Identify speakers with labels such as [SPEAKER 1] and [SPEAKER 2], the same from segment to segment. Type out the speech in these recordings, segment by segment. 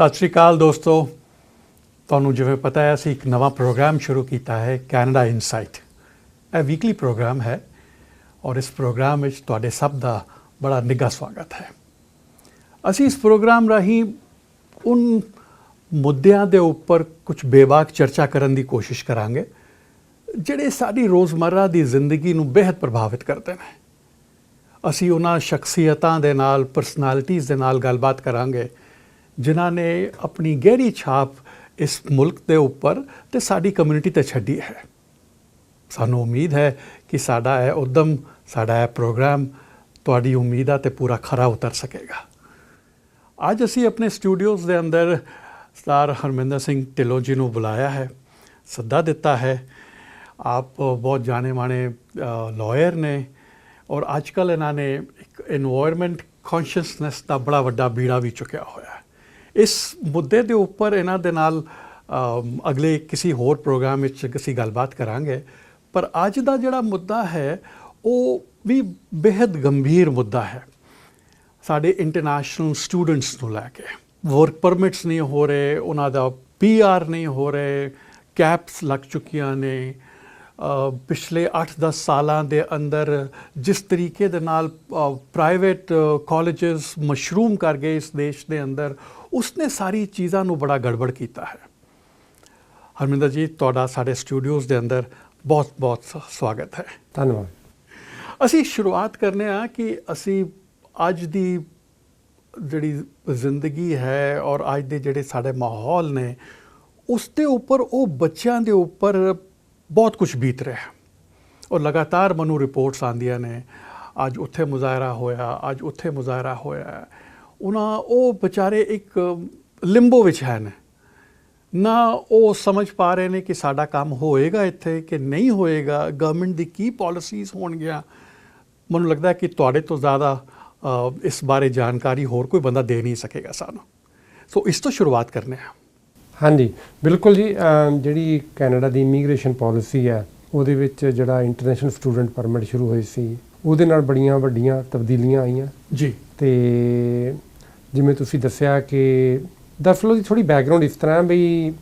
[SPEAKER 1] ਸਤਿ ਸ਼੍ਰੀ ਅਕਾਲ ਦੋਸਤੋ। ਤੁਹਾਨੂੰ ਜਿਵੇਂ ਪਤਾ ਹੈ, ਅਸੀਂ ਇੱਕ ਨਵਾਂ ਪ੍ਰੋਗਰਾਮ ਸ਼ੁਰੂ ਕੀਤਾ ਹੈ ਕੈਨੇਡਾ ਇਨਸਾਈਟ ਇਹ ਵੀਕਲੀ ਪ੍ਰੋਗਰਾਮ ਹੈ ਔਰ ਇਸ ਪ੍ਰੋਗਰਾਮ ਵਿੱਚ ਤੁਹਾਡੇ ਸਭ ਦਾ ਬੜਾ ਨਿੱਘਾ ਸਵਾਗਤ ਹੈ। ਅਸੀਂ ਇਸ ਪ੍ਰੋਗਰਾਮ ਰਾਹੀਂ ਉਨ ਮੁੱਦਿਆਂ ਦੇ ਉੱਪਰ ਕੁਝ ਬੇਬਾਕ ਚਰਚਾ ਕਰਨ ਦੀ ਕੋਸ਼ਿਸ਼ ਕਰਾਂਗੇ, ਜਿਹੜੇ ਸਾਡੀ ਰੋਜ਼ਮਰਰਾ ਦੀ ਜ਼ਿੰਦਗੀ ਨੂੰ ਬੇहद ਪ੍ਰਭਾਵਿਤ ਕਰਦੇ ਨੇ। ਅਸੀਂ ਉਹਨਾਂ ਸ਼ਖਸੀਅਤਾਂ ਦੇ ਨਾਲ ਪਰਸਨੈਲਿਟੀਆਂ ਦੇ ਨਾਲ ਗੱਲਬਾਤ ਕਰਾਂਗੇ ਜਿਨ੍ਹਾਂ ਨੇ ਆਪਣੀ ਗਹਿਰੀ ਛਾਪ ਇਸ ਮੁਲਕ ਦੇ ਉੱਪਰ ਤੇ ਸਾਡੀ ਕਮਿਊਨਿਟੀ ਤੇ ਛੱਡੀ ਹੈ। ਸਾਨੂੰ ਉਮੀਦ ਹੈ ਕਿ ਸਾਡਾ ਇਹ ਉਦਮ, ਸਾਡਾ ਇਹ ਪ੍ਰੋਗਰਾਮ ਤੁਹਾਡੀ ਉਮੀਦਾਂ ਤੇ ਪੂਰਾ ਖਰਾ ਉਤਰ ਸਕੇਗਾ। ਅੱਜ ਅਸੀਂ ਆਪਣੇ ਸਟੂਡੀਓਜ਼ ਦੇ ਅੰਦਰ ਸਟਾਰ ਹਰਮਿੰਦਰ ਸਿੰਘ ਢਿੱਲੋਂ ਜੀ ਨੂੰ ਬੁਲਾਇਆ ਹੈ, ਸੱਦਾ ਦਿੱਤਾ ਹੈ। ਆਪ ਬਹੁਤ ਜਾਣੇ ਮਾਣੇ ਲਾਇਰ ਨੇ ਔਰ ਅੱਜ ਅੱਜਕੱਲ ਇਹਨਾਂ ਨੇ ਇੱਕ এনवायरमेंट ਕੌਨਸ਼ੀਅਸਨੈਸ ਦਾ ਬੜਾ ਵੱਡਾ ਬੀੜਾ ਵੀ ਚੁੱਕਿਆ ਹੋਇਆ ਹੈ। ਇਸ ਮੁੱਦੇ ਦੇ ਉੱਪਰ ਇਹਨਾਂ ਦੇ ਨਾਲ ਅਗਲੇ ਕਿਸੇ ਹੋਰ ਪ੍ਰੋਗਰਾਮ ਵਿੱਚ ਅਸੀਂ ਗੱਲਬਾਤ ਕਰਾਂਗੇ। ਪਰ ਅੱਜ ਦਾ ਜਿਹੜਾ ਮੁੱਦਾ ਹੈ, ਉਹ ਵੀ ਬੇहद ਗੰਭੀਰ ਮੁੱਦਾ ਹੈ। ਸਾਡੇ ਇੰਟਰਨੈਸ਼ਨਲ ਸਟੂਡੈਂਟਸ ਨੂੰ ਲੈ ਕੇ। ਵਰਕ ਪਰਮਿਟਸ ਨਹੀਂ ਹੋ ਰਹੇ, ਉਹਨਾਂ ਦਾ ਪੀਆਰ ਨਹੀਂ ਹੋ ਰਹੇ ਕੈਪਸ ਲੱਗ ਚੁੱਕੀਆਂ ਨੇ। ਪਿਛਲੇ 8-10 ਸਾਲਾਂ ਦੇ ਅੰਦਰ ਜਿਸ ਤਰੀਕੇ ਦੇ ਨਾਲ ਪ੍ਰਾਈਵੇਟ ਕਾਲਜਸ ਮਸ਼ਰੂਮ ਕਰ ਗਏ ਇਸ ਦੇਸ਼ ਦੇ ਅੰਦਰ ਉਸਨੇ ਸਾਰੀ ਚੀਜ਼ਾਂ ਨੂੰ ਬੜਾ ਗੜਬੜ ਕੀਤਾ ਹੈ। ਹਰਮਿੰਦਰ ਜੀ ਤੁਹਾਡਾ ਸਾਡੇ ਸਟੂਡੀਓਜ਼ ਦੇ ਅੰਦਰ ਬਹੁਤ ਬਹੁਤ ਸ- ਸਵਾਗਤ ਹੈ।
[SPEAKER 2] ਧੰਨਵਾਦ।
[SPEAKER 1] ਅਸੀਂ ਸ਼ੁਰੂਆਤ ਕਰਨੇ ਆ ਕਿ ਅਸੀਂ ਅੱਜ ਦੀ ਜਿਹੜੀ ਜ਼ਿੰਦਗੀ ਹੈ ਔਰ ਅੱਜ ਦੇ ਜਿਹੜੇ ਸਾਡੇ ਮਾਹੌਲ ਨੇ ਉਸ ਦੇ ਉੱਪਰ ਉਹ ਬੱਚਿਆਂ ਦੇ ਉੱਪਰ ਬਹੁਤ ਕੁਝ ਬੀਤ ਰਿਹਾ ਹੈ। ਔਰ ਲਗਾਤਾਰ ਮੈਨੂੰ ਰਿਪੋਰਟਸ ਆਉਂਦੀਆਂ ਨੇ ਅੱਜ ਉੱਥੇ ਮੁਜ਼ਾਹਰਾ ਹੋਇਆ ਅੱਜ ਉੱਥੇ ਮੁਜ਼ਾਹਰਾ ਹੋਇਆ ਉਹਨਾਂ ਉਹ ਵਿਚਾਰੇ ਇੱਕ ਲਿੰਬੋ ਵਿੱਚ ਹਨ ਨਾ। ਉਹ ਸਮਝ ਪਾ ਰਹੇ ਨੇ ਕਿ ਸਾਡਾ ਕੰਮ ਹੋਏਗਾ ਇੱਥੇ ਕਿ ਨਹੀਂ ਹੋਏਗਾ। ਗਵਰਨਮੈਂਟ ਦੀ ਕੀ ਪਾਲਿਸੀਜ਼ ਹੋਣਗੀਆਂ? ਮੈਨੂੰ ਲੱਗਦਾ ਕਿ ਤੁਹਾਡੇ ਤੋਂ ਜ਼ਿਆਦਾ ਇਸ ਬਾਰੇ ਜਾਣਕਾਰੀ ਹੋਰ ਕੋਈ ਬੰਦਾ ਦੇ ਨਹੀਂ ਸਕੇਗਾ ਸਾਨੂੰ। ਸੋ ਇਸ ਤੋਂ ਸ਼ੁਰੂਆਤ ਕਰਨੇ ਆ।
[SPEAKER 2] ਹਾਂਜੀ ਬਿਲਕੁਲ ਜੀ ਜਿਹੜੀ ਕੈਨੇਡਾ ਦੀ ਇਮੀਗ੍ਰੇਸ਼ਨ ਪਾਲਿਸੀ ਹੈ ਉਹਦੇ ਵਿੱਚ ਜਿਹੜਾ ਇੰਟਰਨੈਸ਼ਨਲ ਸਟੂਡੈਂਟ ਪਰਮਿਟ ਸ਼ੁਰੂ ਹੋਈ ਸੀ ਉਹਦੇ ਨਾਲ ਬੜੀਆਂ ਵੱਡੀਆਂ ਤਬਦੀਲੀਆਂ ਆਈਆਂ।
[SPEAKER 1] ਜੀ।
[SPEAKER 2] ਤੇ ਜਿਵੇਂ ਤੁਸੀਂ ਦੱਸਿਆ ਕਿ ਦਰਅਸਲ ਉਹਦੀ ਥੋੜੀ ਬੈਕਗ੍ਰਾਉਂਡ ਇਸ ਤਰ੍ਹਾਂ ਵੀ